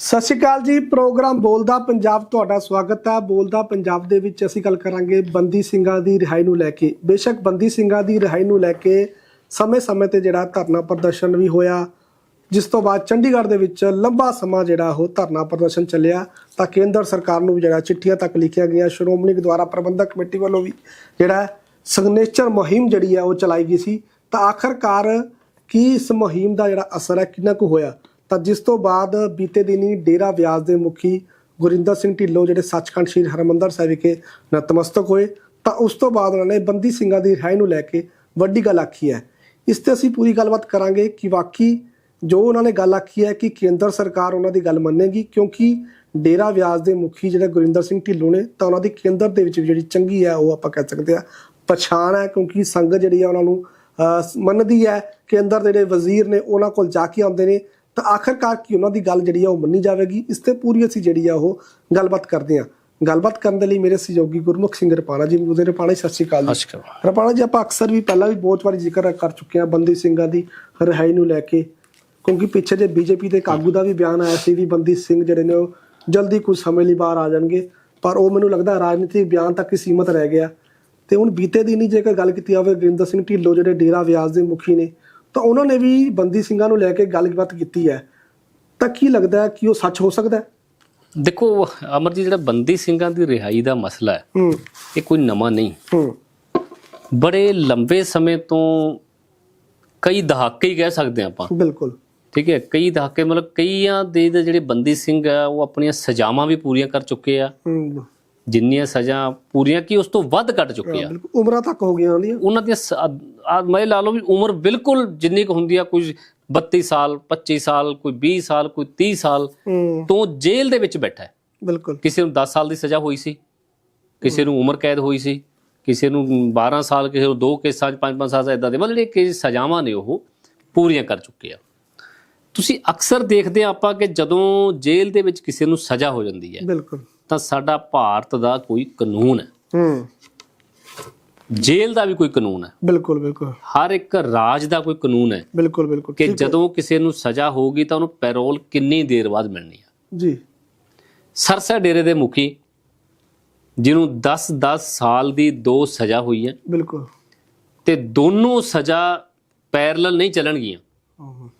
ਸਤਿ ਸ਼੍ਰੀ ਅਕਾਲ ਜੀ, ਪ੍ਰੋਗਰਾਮ ਬੋਲਦਾ ਪੰਜਾਬ ਤੁਹਾਡਾ ਸਵਾਗਤ ਹੈ। ਬੋਲਦਾ ਪੰਜਾਬ ਦੇ ਵਿੱਚ ਅਸੀਂ ਗੱਲ ਕਰਾਂਗੇ ਬੰਦੀ ਸਿੰਘਾਂ ਦੀ ਰਿਹਾਈ ਨੂੰ ਲੈ ਕੇ। ਬੇਸ਼ੱਕ ਬੰਦੀ ਸਿੰਘਾਂ ਦੀ ਰਿਹਾਈ ਨੂੰ ਲੈ ਕੇ ਸਮੇਂ-ਸਮੇਂ ਤੇ ਜਿਹੜਾ ਧਰਨਾ ਪ੍ਰਦਰਸ਼ਨ ਵੀ ਹੋਇਆ, ਜਿਸ ਤੋਂ ਬਾਅਦ ਚੰਡੀਗੜ੍ਹ ਦੇ ਵਿੱਚ ਲੰਬਾ ਸਮਾਂ ਜਿਹੜਾ ਉਹ ਧਰਨਾ ਪ੍ਰਦਰਸ਼ਨ ਚੱਲਿਆ, ਤਾਂ ਕੇਂਦਰ ਸਰਕਾਰ ਨੂੰ ਵੀ ਜਿਹੜਾ ਚਿੱਠੀਆਂ ਤੱਕ ਲਿਖਿਆ ਗਿਆ ਸ਼੍ਰੋਮਣੀ ਗੁਰਦੁਆਰਾ ਪ੍ਰਬੰਧਕ ਕਮੇਟੀ ਵੱਲੋਂ ਵੀ ਜਿਹੜਾ ਸਿਗਨੇਚਰ ਮੁਹਿੰਮ ਜਿਹੜੀ ਆ ਉਹ ਚਲਾਈ ਗਈ ਸੀ। ਤਾਂ ਆਖਰਕਾਰ ਕੀ ਇਸ ਮੁਹਿੰਮ ਦਾ ਜਿਹੜਾ ਅਸਰ ਹੈ, ਕਿੰਨਾ ਕੁ ਹੋਇਆ? ਤਾਂ ਜਿਸ ਤੋਂ ਬਾਅਦ ਬੀਤੇ ਦਿਨੀ ਡੇਰਾ ਵਿਆਸ ਦੇ ਮੁਖੀ ਗੁਰਿੰਦਰ ਸਿੰਘ ਢਿੱਲੋਂ ਜਿਹੜੇ ਸੱਚਖੰਡ ਸ੍ਰੀ ਹਰਮੰਦਰ ਸਾਹਿਬ ਵਿਖੇ ਨਤਮਸਤਕ ਹੋਏ, ਤਾਂ ਉਸ ਤੋਂ ਬਾਅਦ ਉਹਨਾਂ ਨੇ ਬੰਦੀ ਸਿੰਘਾਂ ਦੀ ਰਿਹਾਈ ਨੂੰ ਲੈ ਕੇ ਵੱਡੀ ਗੱਲ ਆਖੀ ਹੈ। ਇਸ ਤੇ ਅਸੀਂ ਪੂਰੀ ਗੱਲਬਾਤ ਕਰਾਂਗੇ ਕਿ ਵਾਕਈ ਜੋ ਉਹਨਾਂ ਨੇ ਗੱਲ ਆਖੀ ਹੈ ਕਿ ਕੇਂਦਰ ਸਰਕਾਰ ਉਹਨਾਂ ਦੀ ਗੱਲ ਮੰਨੇਗੀ, ਕਿਉਂਕਿ ਡੇਰਾ ਵਿਆਸ ਦੇ ਮੁਖੀ ਜਿਹੜੇ ਗੁਰਿੰਦਰ ਸਿੰਘ ਢਿੱਲੋਂ ਨੇ, ਤਾਂ ਉਹਨਾਂ ਦੀ ਕੇਂਦਰ ਦੇ ਵਿੱਚ ਵੀ ਜਿਹੜੀ ਚੰਗੀ ਹੈ, ਉਹ ਆਪਾਂ ਕਹਿ ਸਕਦੇ ਆ ਪਛਾਣ ਹੈ, ਕਿਉਂਕਿ ਸੰਗਤ ਜਿਹੜੀ ਆ ਉਹਨਾਂ ਨੂੰ ਮੰਨਦੀ ਹੈ ਕੇਂਦਰ ਦੇ ਜਿਹੜੇ ਵਜ਼ੀਰ ਨੇ, ਉਹਨਾਂ ਕੋਲ ਜਾ ਕੇ ਆਉਂਦੇ ਨੇ। ਤਾਂ ਆਖਰਕਾਰ ਕੀ ਉਹਨਾਂ ਦੀ ਗੱਲ ਜਿਹੜੀ ਆ ਉਹ ਮੰਨੀ ਜਾਵੇਗੀ? ਇਸ ਤੇ ਪੂਰੀ ਅਸੀਂ ਜਿਹੜੀ ਆ ਉਹ ਗੱਲਬਾਤ ਕਰਦੇ ਹਾਂ। ਗੱਲਬਾਤ ਕਰਨ ਦੇ ਲਈ ਮੇਰੇ ਸਹਿਯੋਗੀ ਗੁਰਮੁਖ ਸਿੰਘ ਰਪਾਣਾ ਜੀ ਮੌਜੂਦ ਨੇ ਰਪਾਣਾ ਸਤਿ ਸ਼੍ਰੀ ਅਕਾਲ ਜੀ। ਰਪਾਣਾ ਜੀ ਆਪਾਂ ਅਕਸਰ ਵੀ ਪਹਿਲਾਂ ਵੀ ਬਹੁਤ ਵਾਰੀ ਜ਼ਿਕਰ ਕਰ ਚੁੱਕੇ ਹਾਂ ਬੰਦੀ ਸਿੰਘਾਂ ਦੀ ਰਿਹਾਈ ਨੂੰ ਲੈ ਕੇ ਕਿਉਂਕਿ ਪਿੱਛੇ ਜੇ ਬੀਜੇਪੀ ਦੇ ਕਾਗੂ ਦਾ ਵੀ ਬਿਆਨ ਆਇਆ ਸੀ ਵੀ ਬੰਦੀ ਸਿੰਘ ਜਿਹੜੇ ਨੇ ਉਹ ਜਲਦੀ ਕੁਝ ਸਮੇਂ ਲਈ ਬਾਹਰ ਆ ਜਾਣਗੇ ਪਰ ਉਹ ਮੈਨੂੰ ਲੱਗਦਾ ਰਾਜਨੀਤਿਕ ਬਿਆਨ ਤੱਕ ਹੀ ਸੀਮਤ ਰਹਿ ਗਿਆ। ਤੇ ਹੁਣ ਬੀਤੇ ਦਿਨੀ ਜੇਕਰ ਗੱਲ ਕੀਤੀ ਜਾਵੇ ਗੁਰਿੰਦਰ ਸਿੰਘ ਢਿੱਲੋਂ ਜਿਹੜੇ ਡੇਰਾ ਵਿਆਸ ਦੇ ਮੁਖੀ ਨੇ ਤਾਂ ਉਹਨਾਂ ਨੇ ਵੀ ਬੰਦੀ ਸਿੰਘਾਂ ਨੂੰ ਲੈ ਕੇ ਗੱਲਬਾਤ ਕੀਤੀ ਹੈ। ਤਾਂ ਕੀ ਲੱਗਦਾ ਕਿ ਉਹ ਸੱਚ ਹੋ ਸਕਦਾ ਹੈ? ਦੇਖੋ ਅਮਰ ਜੀ ਜਿਹੜਾ ਬੰਦੀ ਸਿੰਘਾਂ ਦੀ ਰਿਹਾਈ ਦਾ ਮਸਲਾ ਹੈ ਇਹ ਕੋਈ ਨਵਾਂ ਨਹੀਂ। ਹੂੰ। ਬੜੇ ਲੰਬੇ ਸਮੇਂ ਤੋਂ ਕਈ ਦਹਾਕੇ ਹੀ ਕਹਿ ਸਕਦੇ ਆਪਾਂ। ਬਿਲਕੁਲ। ਠੀਕ ਹੈ ਕਈ ਦਹਾਕੇ ਮਤਲਬ ਕਈਆਂ ਦੇ ਦੇ ਜਿਹੜੇ ਬੰਦੀ ਸਿੰਘ ਆ ਉਹ ਆਪਣੀਆਂ ਸਜ਼ਾਵਾਂ ਵੀ ਪੂਰੀਆਂ ਕਰ ਚੁੱਕੇ ਆ। ਹੂੰ। ਜਿੰਨੀਆਂ ਸਜ਼ਾ ਪੂਰੀਆਂ ਕੀ ਉਸ ਤੋਂ ਵੱਧ ਕੱਟ ਚੁੱਕੇ ਆ ਬਿਲਕੁਲ। ਉਮਰਾਂ ਤੱਕ ਹੋ ਗਈਆਂ ਉਹਦੀਆਂ। ਉਹਨਾਂ ਆ ਮੈਂ ਲਾ ਲਓ ਵੀ ਉਮਰ ਬਿਲਕੁਲ ਜਿੰਨੀ ਕੁ ਹੁੰਦੀ ਆ ਕੋਈ 32 ਸਾਲ 25 ਸਾਲ ਕੋਈ 20 ਸਾਲ ਕੋਈ 30 ਸਾਲ ਤੋਂ ਜੇਲ੍ਹ ਦੇ ਵਿੱਚ ਬੈਠਾ ਹੈ। ਬਿਲਕੁਲ। ਕਿਸੇ ਨੂੰ 10 ਸਾਲ ਦੀ ਸਜ਼ਾ ਹੋਈ ਸੀ ਕਿਸੇ ਨੂੰ ਉਮਰ ਕੈਦ ਹੋਈ ਸੀ ਕਿਸੇ ਨੂੰ 12 ਸਾਲ ਕਿਸੇ ਨੂੰ ਦੋ ਕੇਸਾਂ 'ਚ 5-5 ਸਾਲ ਇਦਾਂ ਦੇ। ਮਤਲਬ ਜਿਹੜੇ ਕਿ ਸਜ਼ਾਵਾਂ ਨੇ ਉਹ ਪੂਰੀਆਂ ਕਰ ਚੁੱਕੇ ਆ। ਤੁਸੀਂ ਅਕਸਰ ਦੇਖਦੇ ਆ ਆਪਾਂ ਕਿ ਜਦੋਂ ਜੇਲ੍ਹ ਦੇ ਵਿੱਚ ਕਿਸੇ ਨੂੰ ਸਜ਼ਾ ਹੋ ਜਾਂਦੀ ਹੈ ਬਿਲਕੁਲ। ਤਾਂ ਸਾਡਾ ਭਾਰਤ ਦਾ ਕੋਈ ਕਾਨੂੰਨ ਹੈ। ਹੂੰ। ਜੇਲ੍ਹ ਦਾ ਵੀ ਕੋਈ ਕਾਨੂੰਨ ਹੈ। ਬਿਲਕੁਲ ਬਿਲਕੁਲ। ਹਰ ਇੱਕ ਰਾਜ ਦਾ ਕੋਈ ਕਾਨੂੰਨ ਹੈ। ਬਿਲਕੁਲ ਬਿਲਕੁਲ। ਕਿ ਜਦੋਂ ਕਿਸੇ ਨੂੰ ਸਜ਼ਾ ਹੋਊਗੀ ਤਾਂ ਉਹਨੂੰ ਪੈਰੋਲ ਕਿੰਨੀ ਦੇਰ ਬਾਅਦ ਮਿਲਣੀ ਹੈ। ਜੀ। ਸਰਸਾ ਡੇਰੇ ਦੇ ਮੁਖੀ ਜਿਹਨੂੰ 10-10 ਸਾਲ ਦੀ ਦੋ ਸਜ਼ਾ ਹੋਈ ਹੈ। ਬਿਲਕੁਲ। ਤੇ ਦੋਨੋਂ ਸਜ਼ਾ ਪੈਰਲਲ ਨਹੀਂ ਚੱਲਣਗੀਆਂ।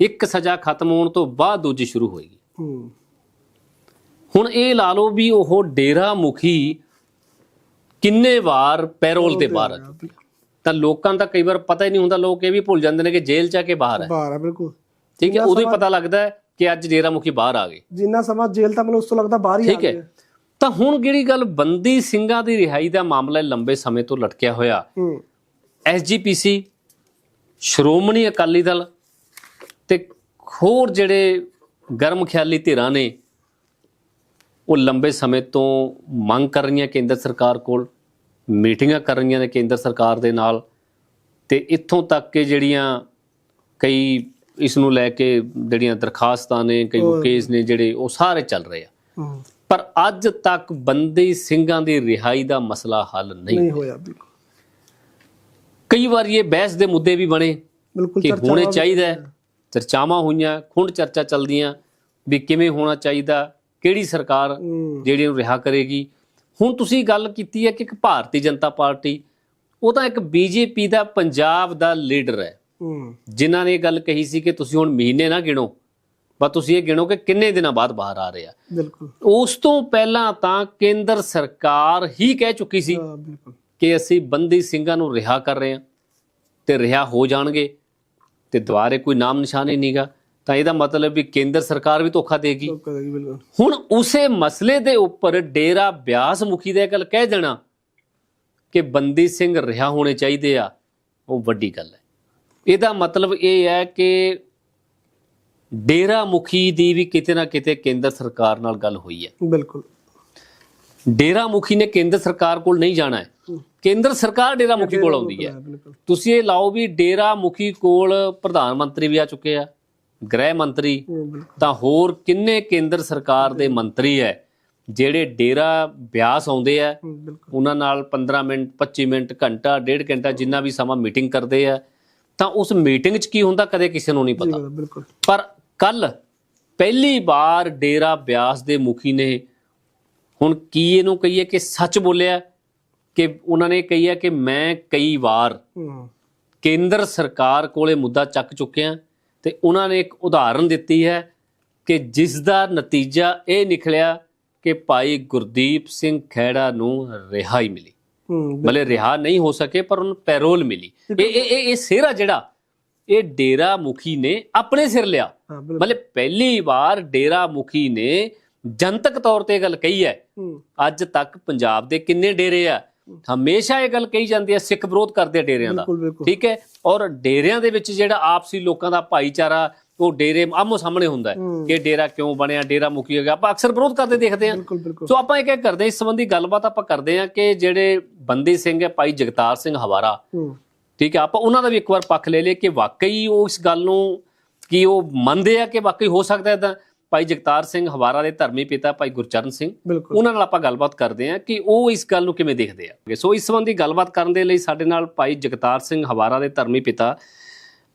ਇੱਕ ਸਜ਼ਾ ਖਤਮ ਹੋਣ ਤੋਂ ਬਾਅਦ ਦੂਜੀ ਸ਼ੁਰੂ ਹੋਏਗੀ। ਹੂੰ। ਹੁਣ ਇਹ ਲਾ ਲਓ ਵੀ ਉਹ ਡੇਰਾ ਮੁਖੀ ਕਿੰਨੇ ਵਾਰ ਪੈਰੋਲ ਤੇ ਬਾਹਰ ਆ ਚੁੱਕਾ। ਤਾਂ ਲੋਕਾਂ ਤਾਂ ਕਈ ਵਾਰ ਪਤਾ ਹੀ ਨਹੀਂ ਹੁੰਦਾ ਲੋਕ ਇਹ ਵੀ ਭੁੱਲ ਜਾਂਦੇ ਨੇ ਕਿ ਜੇਲ੍ਹ ਚ ਆ ਕੇ ਬਾਹਰ ਹੈ ਬਾਹਰ ਆ ਬਿਲਕੁਲ। ਠੀਕ ਹੈ ਉਦੋਂ ਹੀ ਪਤਾ ਲੱਗਦਾ ਹੈ ਕਿ ਅੱਜ ਡੇਰਾ ਮੁਖੀ ਬਾਹਰ ਆ ਗਏ। ਜਿੰਨਾ ਸਮਾਂ ਜੇਲ੍ਹ ਤਾਂ ਮੈਨੂੰ ਉਸ ਤੋਂ ਲੱਗਦਾ ਬਾਹਰ ਹੀ ਆ ਠੀਕ ਹੈ। ਗਏ ਤਾਂ ਹੁਣ ਜਿਹੜੀ ਗੱਲ ਬੰਦੀ ਸਿੰਘਾਂ ਦੀ ਰਿਹਾਈ ਦਾ ਮਾਮਲਾ ਹੈ ਲੰਬੇ ਸਮੇਂ ਤੋਂ ਲਟਕਿਆ ਹੋਇਆ। ਹੂੰ। ਐਸਜੀਪੀਸੀ ਸ਼੍ਰੋਮਣੀ ਅਕਾਲੀ ਦਲ ਤੇ ਹੋਰ ਜਿਹੜੇ ਗਰਮ ਖਿਆਲੀ ਧਿਰਾਂ ਨੇ ਉਹ ਲੰਬੇ ਸਮੇਂ ਤੋਂ ਮੰਗ ਕਰ ਰਹੀਆਂ ਕੇਂਦਰ ਸਰਕਾਰ ਕੋਲ ਮੀਟਿੰਗਾਂ ਕਰ ਰਹੀਆਂ ਨੇ ਕੇਂਦਰ ਸਰਕਾਰ ਦੇ ਨਾਲ ਤੇ ਇੱਥੋਂ ਤੱਕ ਕਿ ਜਿਹੜੀਆਂ ਕਈ ਇਸ ਨੂੰ ਲੈ ਕੇ ਜਿਹੜੀਆਂ ਦਰਖਾਸਤਾਂ ਨੇ ਕਈ ਕੇਸ ਨੇ ਜਿਹੜੇ ਉਹ ਸਾਰੇ ਚੱਲ ਰਹੇ ਆ। ਪਰ ਅੱਜ ਤੱਕ ਬੰਦੀ ਸਿੰਘਾਂ ਦੀ ਰਿਹਾਈ ਦਾ ਮਸਲਾ ਹੱਲ ਨਹੀਂ ਹੋਇਆ। ਬਿਲਕੁਲ। ਕਈ ਵਾਰ ਇਹ ਬਹਿਸ ਦੇ ਮੁੱਦੇ ਵੀ ਬਣੇ ਕਿ ਹੋਣੇ ਚਾਹੀਦਾ। ਚਰਚਾਵਾਂ ਹੋਈਆਂ ਖੁੰਡ ਚਰਚਾ ਚੱਲਦੀਆਂ ਵੀ ਕਿਵੇਂ ਹੋਣਾ ਚਾਹੀਦਾ। ਕਿਹੜੀ ਸਰਕਾਰ ਜਿਹੜੀ ਨੂੰ ਰਿਹਾ ਕਰੇਗੀ? ਹੁਣ ਤੁਸੀਂ ਗੱਲ ਕੀਤੀ ਹੈ ਕਿ ਇੱਕ ਭਾਰਤੀ ਜਨਤਾ ਪਾਰਟੀ ਉਹ ਤਾਂ ਇੱਕ ਬੀਜੇਪੀ ਦਾ ਪੰਜਾਬ ਦਾ ਲੀਡਰ ਹੈ। ਜਿਨ੍ਹਾਂ ਨੇ ਇਹ ਗੱਲ ਕਹੀ ਸੀ ਕਿ ਤੁਸੀਂ ਹੁਣ ਮਹੀਨੇ ਨਾ ਗਿਣੋ ਬਸ ਤੁਸੀਂ ਇਹ ਗਿਣੋ ਕਿ ਕਿੰਨੇ ਦਿਨਾਂ ਬਾਅਦ ਬਾਹਰ ਆ ਰਹੇ। ਆ ਬਿਲਕੁਲ। ਉਸ ਤੋਂ ਪਹਿਲਾਂ ਤਾਂ ਕੇਂਦਰ ਸਰਕਾਰ ਹੀ ਕਹਿ ਚੁੱਕੀ ਸੀ ਕਿ ਅਸੀਂ ਬੰਦੀ ਸਿੰਘਾਂ ਨੂੰ ਰਿਹਾ ਕਰ ਰਹੇ ਹਾਂ ਤੇ ਰਿਹਾ ਹੋ ਜਾਣਗੇ ਤੇ ਦੁਬਾਰੇ ਕੋਈ ਨਾਮ ਨਿਸ਼ਾਨ ਹੀ ਨਹੀਂਗਾ। ਤਾਂ ਇਹਦਾ ਮਤਲਬ ਵੀ ਕੇਂਦਰ ਸਰਕਾਰ ਵੀ ਧੋਖਾ ਦੇਗੀ। ਬਿਲਕੁਲ। ਹੁਣ ਉਸੇ ਮਸਲੇ ਦੇ ਉੱਪਰ ਡੇਰਾ ਬਿਆਸ ਮੁਖੀ ਦੇ ਗੱਲ ਕਹਿ ਦੇਣਾ ਕਿ ਬੰਦੀ ਸਿੰਘ ਰਿਹਾ ਹੋਣੇ ਚਾਹੀਦੇ ਆ ਉਹ ਵੱਡੀ ਗੱਲ ਹੈ। ਇਹਦਾ ਮਤਲਬ ਇਹ ਹੈ ਕਿ ਡੇਰਾ ਮੁਖੀ ਦੀ ਵੀ ਕਿਤੇ ਨਾ ਕਿਤੇ ਕੇਂਦਰ ਸਰਕਾਰ ਨਾਲ ਗੱਲ ਹੋਈ ਹੈ। ਬਿਲਕੁਲ। ਡੇਰਾ ਮੁਖੀ ਨੇ ਕੇਂਦਰ ਸਰਕਾਰ ਕੋਲ ਨਹੀਂ ਜਾਣਾ ਹੈ। ਕੇਂਦਰ ਸਰਕਾਰ ਡੇਰਾ ਮੁਖੀ ਕੋਲ ਆਉਂਦੀ ਹੈ। ਤੁਸੀਂ ਇਹ ਲਾਓ ਵੀ ਡੇਰਾ ਮੁਖੀ ਕੋਲ ਪ੍ਰਧਾਨ ਮੰਤਰੀ ਵੀ ਆ ਚੁੱਕੇ ਆ। ਗ੍ਰਹਿ ਮੰਤਰੀ ਤਾਂ ਹੋਰ ਕਿੰਨੇ ਕੇਂਦਰ ਸਰਕਾਰ ਦੇ ਮੰਤਰੀ ਹੈ ਜਿਹੜੇ ਡੇਰਾ ਬਿਆਸ ਆਉਂਦੇ ਆ ਉਹਨਾਂ ਨਾਲ 15 ਮਿੰਟ 25 ਮਿੰਟ ਘੰਟਾ ਡੇਢ ਘੰਟਾ ਜਿੰਨਾ ਵੀ ਸਮਾਂ ਮੀਟਿੰਗ ਕਰਦੇ ਆ ਤਾਂ ਉਸ ਮੀਟਿੰਗ 'ਚ ਕੀ ਹੁੰਦਾ ਕਦੇ ਕਿਸੇ ਨੂੰ ਨਹੀਂ ਪਤਾ। ਪਰ ਕੱਲ ਪਹਿਲੀ ਵਾਰ ਡੇਰਾ ਬਿਆਸ ਦੇ ਮੁਖੀ ਨੇ ਹੁਣ ਕੀ ਇਹਨੂੰ ਕਹੀਏ ਕਿ ਸੱਚ ਬੋਲਿਆ ਕਿ ਉਹਨਾਂ ਨੇ ਕਹੀਆ ਕਿ ਮੈਂ ਕਈ ਵਾਰ ਕੇਂਦਰ ਸਰਕਾਰ ਕੋਲੇ ਮੁੱਦਾ ਚੱਕ ਚੁੱਕਿਆ ਤੇ ਉਹਨਾਂ ਨੇ ਇੱਕ ਉਦਾਹਰਨ ਦਿੱਤੀ ਹੈ ਕਿ ਜਿਸ ਦਾ ਨਤੀਜਾ ਇਹ ਨਿਕਲਿਆ ਕਿ ਭਾਈ ਗੁਰਦੀਪ ਸਿੰਘ ਖੈੜਾ ਨੂੰ ਰਿਹਾਈ ਮਿਲੀ। ਭਲੇ ਰਿਹਾ ਨਹੀਂ ਹੋ ਸਕੇ ਪਰ ਉਹਨੂੰ ਪੈਰੋਲ ਮਿਲੀ। ਇਹ ਇਹ ਇਹ- ਸਿਹਰਾ ਜਿਹੜਾ ਇਹ ਡੇਰਾ ਮੁਖੀ ਨੇ ਆਪਣੇ ਸਿਰ ਲਿਆ। ਭਲੇ ਪਹਿਲੀ ਵਾਰ ਡੇਰਾ ਮੁਖੀ ਨੇ ਜਨਤਕ ਤੌਰ ਤੇ ਗੱਲ ਕਹੀ ਹੂੰ। ਅੱਜ ਤੱਕ ਪੰਜਾਬ ਦੇ ਕਿੰਨੇ ਡੇਰੇ ਆ? ਹਮੇਸ਼ਾ ਇਹ ਗੱਲ ਕਹੀ ਜਾਂਦੀ ਹੈ ਸਿੱਖ ਵਿਰੋਧ ਕਰਦੇ ਡੇਰਿਆਂ ਦਾ। ਠੀਕ ਹੈ? ਔਰ ਡੇਰਿਆਂ ਦੇ ਵਿੱਚ ਜਿਹੜਾ ਆਪਸੀ ਲੋਕਾਂ ਦਾ ਭਾਈਚਾਰਾ ਉਹ ਡੇਰੇ ਆਮੋ ਸਾਹਮਣੇ ਹੁੰਦਾ। ਕਿ ਡੇਰਾ ਕਿਉਂ ਬਣਿਆ ਡੇਰਾ ਮੁਖੀ ਹੋ ਗਿਆ। ਆਪਾਂ ਅਕਸਰ ਵਿਰੋਧ ਕਰਦੇ ਦੇਖਦੇ ਹਾਂ। ਸੋ ਆਪਾਂ ਇਹ ਕਹਿ ਕਰਦੇ ਇਸ ਸੰਬੰਧੀ ਗੱਲਬਾਤ ਆਪਾਂ ਕਰਦੇ ਹਾਂ ਕਿ ਜਿਹੜੇ ਬੰਦੀ ਸਿੰਘ ਹੈ ਭਾਈ ਜਗਤਾਰ ਸਿੰਘ ਹਵਾਰਾ। ਠੀਕ ਹੈ? ਆਪਾਂ ਉਹਨਾਂ ਦਾ ਵੀ ਇੱਕ ਵਾਰ ਪੱਖ ਲੈ ਲਈਏ ਕਿ ਵਾਕਈ ਉਹ ਇਸ ਗੱਲ ਨੂੰ ਕਿ ਉਹ ਮੰਨਦੇ ਆ ਕਿ ਵਾਕਈ ਹੋ ਸਕਦਾ ਇਦਾਂ ਭਾਈ ਜਗਤਾਰ ਸਿੰਘ ਹਵਾਰਾ ਦੇ ਧਰਮੀ ਪਿਤਾ ਭਾਈ ਗੁਰਚਰਨ ਸਿੰਘ। ਉਹਨਾਂ ਨਾਲ ਆਪਾਂ ਗੱਲਬਾਤ ਕਰਦੇ ਹਾਂ ਕਿ ਉਹ ਇਸ ਗੱਲ ਨੂੰ ਕਿਵੇਂ ਦੇਖਦੇ ਆ। ਸੋ ਇਸ ਸੰਬੰਧੀ ਗੱਲਬਾਤ ਕਰਨ ਦੇ ਲਈ ਸਾਡੇ ਨਾਲ ਭਾਈ ਜਗਤਾਰ ਸਿੰਘ ਹਵਾਰਾ ਦੇ ਧਰਮੀ ਪਿਤਾ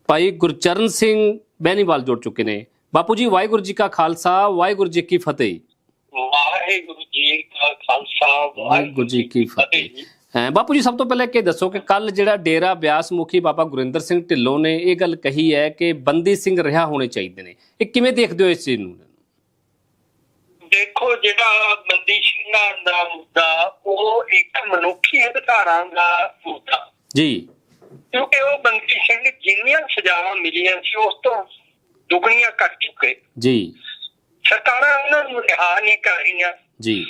ਭਾਈ ਗੁਰਚਰਨ ਸਿੰਘ ਬੈਨੀਵਾਲ ਜੁੜ ਚੁੱਕੇ ਨੇ। ਬਾਪੂ ਜੀ ਵਾਹਿਗੁਰੂ ਜੀ ਕਾ ਖਾਲਸਾ ਵਾਹਿਗੁਰੂ ਜੀ ਕੀ ਫਤਿਹ। ਵਾਹਿਗੁਰੂ ਜੀ ਕਾ ਖਾਲਸਾ ਵਾਹਿਗੁਰੂ ਜੀ ਕੀ ਫਤਿਹ। ਬਾਪੂ ਜੀ ਸਭ ਤੋਂ ਪਹਿਲਾਂ ਇਹ ਦੱਸੋ ਕਿ ਕੱਲ ਜਿਹੜਾ ਡੇਰਾ ਬਿਆਸ ਮੁਖੀ ਬਾਬਾ ਗੁਰਿੰਦਰ ਸਿੰਘ ਢਿੱਲੋਂ ਨੇ ਇਹ ਗੱਲ ਕਹੀ ਹੈ ਕਿ ਬੰਦੀ ਸਿੰਘ ਰਿਹਾ ਹੋਣੇ ਚਾਹੀਦੇ ਨੇ। ਇਹ ਕਿਵੇਂ ਦੇਖਦੇ ਹੋ ਇਸ ਚੀਜ਼ ਨੂੰ? ਦੇਖੋ ਜਿਹੜਾ ਬੰਦੀ ਸਿੰਘਾਂ ਦਾ ਮੁੱਦਾ ਉਹ ਇੱਕ ਮਨੁੱਖੀ ਅਧਿਕਾਰਾਂ ਦਾ ਮੁੱਦਾ ਜੀ। ਕਿਉਂਕਿ ਉਹ ਬੰਦੀ ਸਿੰਘ ਜਿੰਨੀਆਂ ਸਜ਼ਾਵਾਂ ਮਿਲੀਆਂ ਸੀ ਉਸ ਤੋਂ ਦੁਗਣੀਆਂ ਕੱਟ ਚੁੱਕੇ। ਜੀ। ਸਰਕਾਰਾਂ ਉਹਨਾਂ ਨੂੰ ਰਿਹਾ ਨਹੀਂ ਕਰ ਰਹੀਆਂ। ਜੀ।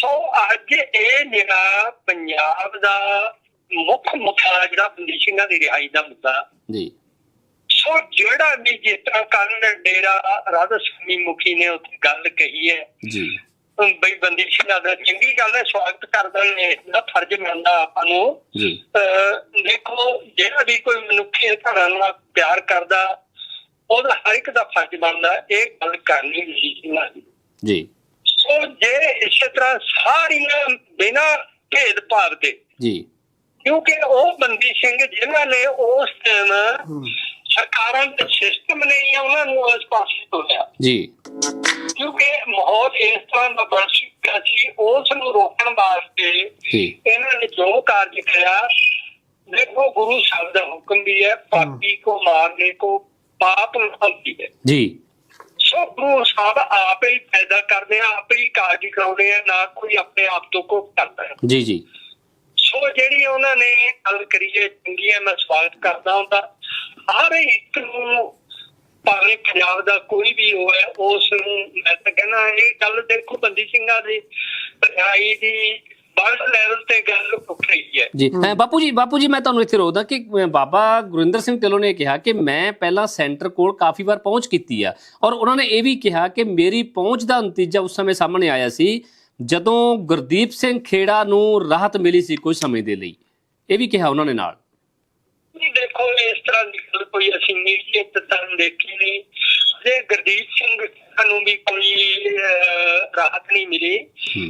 ਸੋ ਅੱਜ ਇਹ ਜਿਹੜਾ ਪੰਜਾਬ ਦਾ ਮੁੱਖ ਮੁੱਦਾ ਜਿਹੜਾ ਬੰਦੀ ਸਿੰਘਾਂ ਦੀ ਰਿਹਾਈ ਦਾ ਮੁੱਦਾ। ਜੀ। ਸੋ ਜਿਹੜਾ ਵੀ ਤਰ੍ਹਾਂ ਕੱਲ ਡੇਰਾ ਰਾਧਾ ਸਵਾਮੀ ਮੁਖੀ ਨੇ ਉੱਥੇ ਗੱਲ ਕਹੀ ਹੈ। ਜੀ। ਬਈ ਬੰਦੀ ਸਿੰਘਾਂ ਦਾ ਚੰਗੀ ਗੱਲ ਹੈ ਸਵਾਗਤ ਕਰਦਾ ਨੇ ਇਹਦਾ ਫਰਜ਼ ਬਣਦਾ ਆਪਾਂ ਨੂੰ। ਜੀ। ਦੇਖੋ ਜਿਹੜਾ ਵੀ ਕੋਈ ਮਨੁੱਖੀ ਅਧਿਕਾਰਾਂ ਨਾਲ ਪਿਆਰ ਕਰਦਾ ਉਹਦਾ ਹਰ ਇੱਕ ਦਾ ਫਰਜ਼ ਬਣਦਾ ਇਹ ਗੱਲ ਕਰਨੀ ਬੰਦੀ ਸਿੰਘਾਂ ਦੀ ਜੀ। ਸੋ ਜੇ ਇਸੇ ਤਰ੍ਹਾਂ ਸਾਰੀਆਂ ਬਿਨਾਂ ਭੇਦ ਭਾਵ ਦੇ ਜੀ। ਕਿਉਂਕਿ ਉਹ ਬੰਦੀ ਸਿੰਘ ਜਿਨ੍ਹਾਂ ਨੇ ਉਸ ਟਾਈਮ ਹੂੰ। ਸਰਕਾਰਾਂ ਦੇ ਸਿਸਟਮ ਨੇ ਹੀ ਉਹਨਾਂ ਨੂੰ ਉਸ ਪਾਸੇ ਤੋਰਿਆ ਜੀ। ਕਿਉਂਕਿ ਮਾਹੌਲ ਇਸ ਤਰ੍ਹਾਂ ਦਾ ਬਣ ਚੁੱਕਾ ਸੀ ਉਸ ਨੂੰ ਰੋਕਣ ਵਾਸਤੇ ਇਹਨਾਂ ਨੇ ਜੋ ਕਾਰਜ ਕਰਿਆ ਦੇਖੋ ਗੁਰੂ ਸਾਹਿਬ ਦਾ ਹੁਕਮ ਵੀ ਹੈ ਪਾਪੀ ਕੋ ਮਾਰਨੇ ਕੋ ਪਾਪ ਹੁੰਦੀ ਹੈ ਜੀ। ਸੋ ਗੁਰੂ ਸਾਹਿਬ ਆਪ ਹੀ ਪੈਦਾ ਕਰਦੇ ਆ ਆਪ ਹੀ ਕਾਰਜ ਕਰਾਉਂਦੇ ਆ ਨਾ ਕੋਈ ਆਪਣੇ ਆਪ ਤੋਂ ਕੋ ਕਰਦਾ ਜੀ ਜੀ। ਸੋ ਜਿਹੜੀ ਉਹਨਾਂ ਨੇ ਗੱਲ ਕਰੀ ਹੈ ਚੰਗੀ ਹੈ ਮੈਂ ਸਵਾਗਤ ਕਰਦਾ ਹੁੰਦਾ ਹਰ ਇੱਕ ਨੂੰ ਭਾਵੇਂ ਪੰਜਾਬ ਦਾ ਕੋਈ ਵੀ ਹੋਵੇ ਉਸ ਨੂੰ ਮੈਂ ਤਾਂ ਕਹਿੰਦਾ ਇਹ ਗੱਲ ਦੇਖੋ ਬੰਦੀ ਸਿੰਘਾਂ ਦੀ ਪੜਾਈ ਦੀ ਵਰਲਡ ਲੈਵਲ ਤੇ ਗੱਲ ਹੈ। ਜੀ। ਬਾਪੂ ਜੀ ਬਾਪੂ ਜੀ ਮੈਂ ਤੁਹਾਨੂੰ ਇੱਥੇ ਰੋਕਦਾ ਕਿ ਬਾਬਾ ਗੁਰਿੰਦਰ ਸਿੰਘ ਢਿੱਲੋਂ ਨੇ ਕਿਹਾ ਕਿ ਮੈਂ ਪਹਿਲਾਂ ਸੈਂਟਰ ਕੋਲ ਕਾਫੀ ਵਾਰ ਪਹੁੰਚ ਕੀਤੀ ਆ ਔਰ ਉਹਨਾਂ ਨੇ ਇਹ ਵੀ ਕਿਹਾ ਕਿ ਮੇਰੀ ਪਹੁੰਚ ਦਾ ਨਤੀਜਾ ਉਸ ਸਮੇਂ ਸਾਹਮਣੇ ਆਇਆ ਸੀ ਜਦੋਂ ਗੁਰਦੀਪ ਸਿੰਘ ਖੇੜਾ ਨੂੰ ਰਾਹਤ ਮਿਲੀ ਸੀ ਕੁਝ ਸਮੇਂ ਦੇ ਲਈ। ਇਹ ਵੀ ਕਿਹਾ ਉਹਨਾਂ ਨੇ ਨਾਲ। ਨਹੀਂ ਦੇਖੋ ਇਸ ਤਰ੍ਹਾਂ ਦੀ ਕੋਈ ਅਸੀਂ ਮੀਡੀਆ ਤੇ ਤਾਂ ਦੇਖੀ ਨਹੀਂ। ਜੇ ਗੁਰਦੀਪ ਸਿੰਘ ਨੂੰ ਵੀ ਕੋਈ ਰਾਹਤ ਨਹੀਂ ਮਿਲੀ।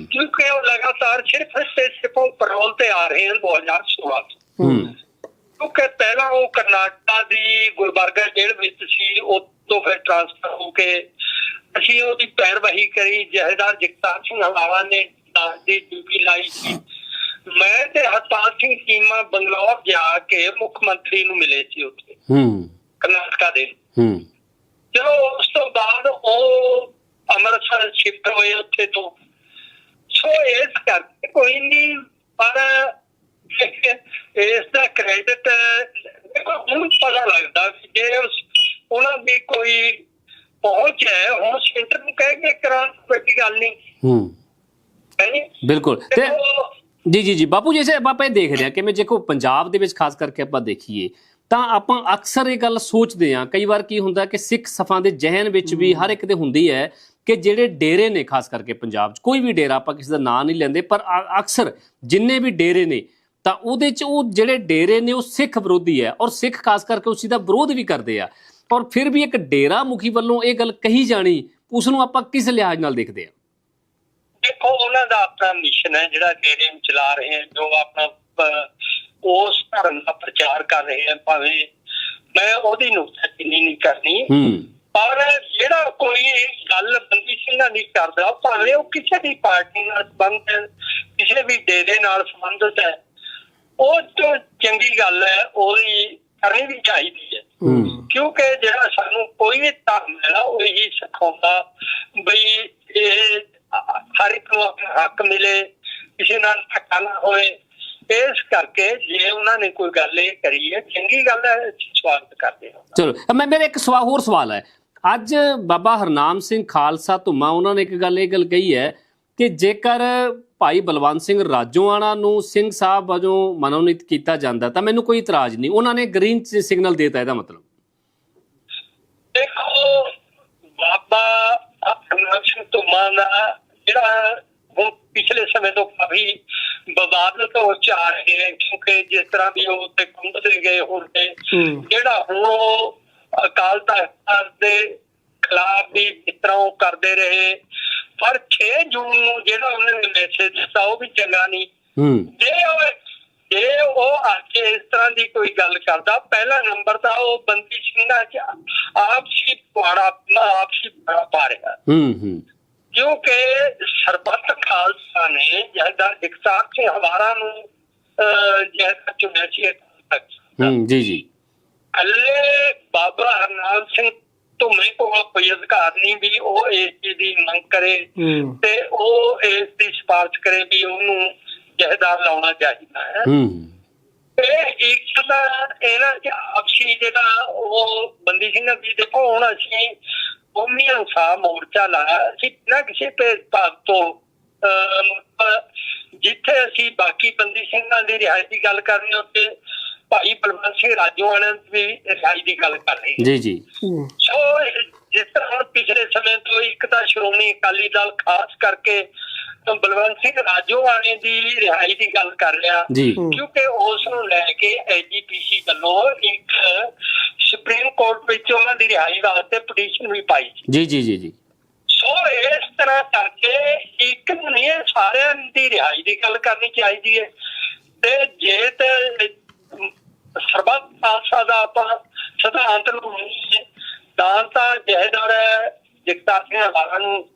ਕਿਉਂਕਿ ਉਹ ਲਗਾਤਾਰ ਸਿਰਫ ਤੇ ਸਿਰਫ ਪੈਰੋਲ ਤੇ ਆ ਰਹੇ ਹਨ 2016 ਤੋਂ। ਕਿਉਂਕਿ ਪਹਿਲਾਂ ਉਹ ਕਰਨਾਟਕਾ ਦੀ ਗੁਲਬਰਗਾ ਜੇਲ੍ਹ ਵਿੱਚ ਸੀ ਉਹ ਤੋਂ ਫਿਰ ਟ੍ਰਾਂਸਫਰ ਹੋ ਕੇ ਅਸੀਂ ਉਹਦੀ ਪੈਰਵਾਹੀ ਕਰੀ ਜਹੇਦਾਰ ਜਗਤਾਰ ਸਿੰਘ ਹਵਾਲਾ ਨੇ ਦਾਸ ਦੀ ਡਿਊਟੀ ਲਾਈ ਸੀ। ਮੈਂ ਤੇ ਹਰਪਾਲ ਸਿੰਘ ਚੀਮਾ ਬੰਗਲੌਰ ਜਾ ਕੇ ਮੁੱਖ ਮੰਤਰੀ ਨੂੰ ਮਿਲੇ ਸੀ ਉੱਥੇ। ਹੂੰ। ਕਰਨਾਟਕਾ ਦੇ। ਹੂੰ। ਚਲੋ ਉਸ ਤੋਂ ਬਾਅਦ ਉਹ ਅੰਮ੍ਰਿਤਸਰ ਸ਼ਿਫਟ ਹੋਏ ਉੱਥੇ ਤੋਂ। ਸੋ ਇਸ ਕਰਕੇ ਕੋਈ ਨਹੀਂ ਪਰ ਇਸ ਦਾ ਕ੍ਰੈਡਿਟ ਦੇਖੋ ਹੁਣ ਪਤਾ ਲੱਗਦਾ ਜੇ ਉਸ ਉਹਨਾਂ ਦੀ ਕੋਈ ਪਹੁੰਚ ਹੈ ਹੁਣ ਸੈਂਟਰ ਨੂੰ ਕਹਿ ਕੇ ਕਰਾਂ ਕੋਈ ਗੱਲ ਨਹੀਂ। ਹੂੰ? ਬਿਲਕੁਲ। ਤੇ ਜੀ ਜੀ ਜੀ ਬਾਪੂ ਜੀ ਸੇ ਆਪਾਂ ਇਹ ਦੇਖ ਰਹੇ ਹਾਂ ਕਿ ਮੈਂ ਦੇਖੋ ਪੰਜਾਬ ਦੇ ਵਿੱਚ ਖਾਸ ਕਰਕੇ ਆਪਾਂ ਦੇਖੀਏ ਤਾਂ ਆਪਾਂ ਅਕਸਰ ਇਹ ਗੱਲ ਸੋਚਦੇ ਹਾਂ। ਕਈ ਵਾਰ ਕੀ ਹੁੰਦਾ ਕਿ ਸਿੱਖ ਸਫਾਂ ਦੇ ਜਹਨ ਵਿੱਚ ਵੀ ਹਰ ਇੱਕ ਦੇ ਹੁੰਦੀ ਹੈ ਕਿ ਜਿਹੜੇ ਡੇਰੇ ਨੇ, ਖਾਸ ਕਰਕੇ ਪੰਜਾਬ 'ਚ, ਕੋਈ ਵੀ ਡੇਰਾ ਆਪਾਂ ਕਿਸੇ ਦਾ ਨਾਂ ਨਹੀਂ ਲੈਂਦੇ, ਪਰ ਅਕਸਰ ਜਿੰਨੇ ਵੀ ਡੇਰੇ ਨੇ, ਤਾਂ ਉਹਦੇ 'ਚ ਉਹ ਜਿਹੜੇ ਡੇਰੇ ਨੇ, ਉਹ ਸਿੱਖ ਵਿਰੋਧੀ ਹੈ ਔਰ ਸਿੱਖ ਖਾਸ ਕਰਕੇ ਉਸ ਦਾ ਵਿਰੋਧ ਵੀ ਕਰਦੇ ਆ। ਔਰ ਫਿਰ ਵੀ ਇੱਕ ਡੇਰਾ ਮੁਖੀ ਵੱਲੋਂ ਇਹ ਗੱਲ ਕਹੀ ਜਾਣੀ, ਉਸ ਨੂੰ ਆਪਾਂ ਕਿਸ ਲਿਹਾਜ਼ ਨਾਲ ਦੇਖਦੇ ਹਾਂ? ਦੇਖੋ, ਉਹਨਾਂ ਦਾ ਆਪਣਾ ਮਿਸ਼ਨ ਹੈ, ਜਿਹੜਾ ਡੇਰੇ ਨੂੰ ਚਲਾ ਰਹੇ ਹਨ ਜੋ ਆਪਣਾ ਉਸ ਧਰਮ ਦਾ ਪ੍ਰਚਾਰ ਕਰ ਰਹੇ ਹਨ ਭਾਵੇਂ ਮੈਂ ਉਹਦੀ ਨੁਕਤਾਚੀਨੀ ਨਹੀਂ ਕਰਨੀ। ਹੂੰ। ਪਰ ਜਿਹੜਾ ਕੋਈ ਗੱਲ ਬੰਦੀ ਸਿੰਘਾਂ ਦੀ ਕਰਦਾ ਭਾਵੇਂ ਉਹ ਕਿਸੇ ਵੀ ਪਾਰਟੀ ਨਾਲ ਸੰਬੰਧ ਹੈ ਕਿਸੇ ਵੀ ਡੇਰੇ ਨਾਲ ਸੰਬੰਧਿਤ ਹੈ ਉਹ ਤੋਂ ਚੰਗੀ ਗੱਲ ਹੈ ਉਹਦੀ ਕਰਨੀ ਵੀ ਚਾਹੀਦੀ ਹੈ। ਹੂੰ। ਕਿਉਂਕਿ ਜਿਹੜਾ ਸਾਨੂੰ ਕੋਈ ਵੀ ਧਰਮ ਹੈ ਨਾ ਉਹ ਇਹੀ ਸਿਖਾਉਂਦਾ ਬਈ ਇਹ ਹਰ ਇੱਕ ਨੂੰ ਹੱਕ ਮਿਲੇ ਕਿਸੇ ਨਾਲ ਧੱਕਾ ਨਾ ਹੋਏ ਇਸ ਕਰਕੇ ਜੇ ਉਹਨਾਂ ਨੇ ਕੋਈ ਗੱਲ ਇਹ ਕਰੀ ਹੈ ਚੰਗੀ ਗੱਲ ਹੈ ਸਵਾਗਤ ਕਰਦੇ ਹਾਂ। ਚਲੋ ਮੈਂ ਮੇਰੇ ਇੱਕ ਸਵਾਲ ਹੋਰ ਸਵਾਲ ਹੈ। ਅੱਜ ਬਾਬਾ ਹਰਨਾਮ ਸਿੰਘ ਖਾਲਸਾ ਧੁਮਾ ਉਹਨਾਂ ਨੇ ਇੱਕ ਗੱਲ ਇਹ ਗੱਲ ਕਹੀ ਹੈ ਕਿ ਜੇਕਰ ਭਾਈ ਬਲਵੰਤ ਸਿੰਘ ਰਾਜੋਆਣਾ ਨੂੰ ਸਿੰਘ ਸਾਹਿਬ ਵਜੋਂ ਮਨੋਨੀਤ ਕੀਤਾ ਜਾਂਦਾ ਤਾਂ ਮੈਨੂੰ ਕੋਈ ਇਤਰਾਜ਼ ਨਹੀਂ। ਉਹਨਾਂ ਨੇ ਗ੍ਰੀਨ ਸਿਗਨਲ ਦੇਤਾ ਇਹਦਾ ਮਤਲਬ। ਦੇਖੋ ਬਾਬਾ ਅਰਨਾਬ ਸਿੰਘ ਧੁੰਮਾ ਦਾ ਜਿਹੜਾ ਪਿਛਲੇ ਸਮੇਂ ਤੋਂ ਕਾਫੀ ਵਿਵਾਦਤ ਹੋ ਚਾ ਰਹੇ ਹੈ ਕਿਉਂਕਿ ਜਿਸ ਤਰ੍ਹਾਂ ਵੀ ਉਹ ਤੇ ਕੁੰਭਦੇ ਗਏ ਹੁੰਦੇ ਹੂੰ। ਜਿਹੜਾ ਹੁਣ ਉਹ ਅਕਾਲ ਤਖਤ ਦੇ ਖਿਲਾਫ ਵੀ ਇਸ ਤਰ੍ਹਾਂ ਉਹ ਕਰਦੇ ਰਹੇ ਪਰ 6 ਜੂਨ ਨੂੰ ਜਿਹੜਾ ਉਹਨਾਂ ਨੇ ਮੈਸੇਜ ਦਿੱਤਾ ਉਹ ਵੀ ਚੰਗਾ ਨਹੀਂ। ਜੇ ਉਹ ਜੇ ਉਹ ਅੱਜ ਇਸ ਤਰ੍ਹਾਂ ਦੀ ਕੋਈ ਗੱਲ ਕਰਦਾ ਪਹਿਲਾ ਨੰਬਰ ਤਾਂ ਉਹ ਬੰਦੀ ਸਿੰਘਾਂ ਚ ਆਪਸੀ ਪਾੜਾ ਆਪਸੀ ਪਾ ਰਿਹਾ। ਹੂੰ ਹੂੰ। ਕਿਉਂਕਿ ਸਰਬੱਤ ਖਾਲਸਾ ਨੇ ਜਗਤਾਰ ਸਿੰਘ ਹਵਾਰਾ ਨੂੰ ਜਿਹੜਾ ਚੁਣਿਆ ਸੀ ਦਾ। ਹੂੰ ਜੀ ਜੀ। ਹੱਲੇ ਬਾਬਾ ਹਰਨਾਮ ਸਿੰਘ ਧੁਮੇ ਕੋਲ ਕੋਈ ਅਧਿਕਾਰ ਨਹੀਂ ਵੀ ਉਹ ਇਸ ਚੀਜ਼ ਦੀ ਮੰਗ ਕਰੇ ਤੇ ਉਹ ਇਸ ਦੀ ਸਿਫਾਰਿਸ਼ ਕਰੇ ਵੀ ਉਹਨੂੰ ਜਹਦਾਰ ਲਾਉਣਾ ਚਾਹੀਦਾ ਹੈ। ਹੂੰ। ਇਹ ਇੱਕ ਤਾਂ ਇਹਨਾਂ ਚ ਆਪਸੀ ਜਿਹੜਾ ਉਹ ਬੰਦੀ ਸਿੰਘਾਂ ਦੀ ਦੇਖੋ ਹੁਣ ਅਸੀਂ ਕੌਮੀ ਇਨਸਾਫ ਮੋਰਚਾ ਲਾਇਆ। ਅਸੀਂ ਨਾ ਕਿਸੇ ਭੇਦਭਾਵ ਤੋਂ ਜਿੱਥੇ ਅਸੀਂ ਬਾਕੀ ਬੰਦੀ ਸਿੰਘਾਂ ਦੀ ਰਿਹਾਈ ਦੀ ਗੱਲ ਕਰ ਰਹੇ ਹਾਂ ਤੇ ਭਾਈ ਬਲਵੰਤ ਸਿੰਘ ਰਾਜੋਆਣਾ ਦੀ ਵੀ ਰਿਹਾਈ ਦੀ ਗੱਲ ਕਰ ਰਹੇ ਹਾਂ। ਜੀ ਜੀ। ਸੋ ਜਿਸ ਤਰ੍ਹਾਂ ਹੁਣ ਪਿਛਲੇ ਸਮੇਂ ਤੋਂ ਇੱਕ ਤਾਂ ਸ਼੍ਰੋਮਣੀ ਅਕਾਲੀ ਦਲ ਖਾਸ ਕਰਕੇ ਬਲਵੰਤ ਸਿੰਘ ਰਾਜੋਆਣੇ ਦੀ ਰਿਹਾਈ ਦੀ ਗੱਲ ਕਰ ਰਿਹਾ। ਕਿਉਂਕਿ ਉਸ ਨੂੰ ਲੈ ਕੇ ਐਜੀਪੀਸੀ ਵੱਲੋਂ ਇੱਕ ਕੋਰਟ ਵਿੱਚ ਉਹਨਾਂ ਦੀ ਰਿਹਾਈ ਵਾਸਤੇ ਪਟੀਸ਼ਨ ਵੀ ਪਾਈ ਜੀ ਜੀ ਜੀ ਜੀ। ਸੋ ਇਸ ਤਰ੍ਹਾਂ ਕਰਕੇ ਇੱਕ ਨਹੀਂ ਇਹ ਸਾਰਿਆਂ ਦੀ ਰਿਹਾਈ ਦੀ ਗੱਲ ਕਰਨੀ ਚਾਹੀਦੀ ਹੈ। ਤੇ ਜੇ ਤੇ ਸਰਬੱਤ ਖਾਲਸਾ ਦਾ ਆਪਾਂ ਸਿਧਾਂਤ ਨੂੰ ਤਾਂ ਤਾਂ ਜਹਦਾਰ ਜਗਤਾਰ ਸਿੰਘ ਹਵਾਰਾ ਨੂੰ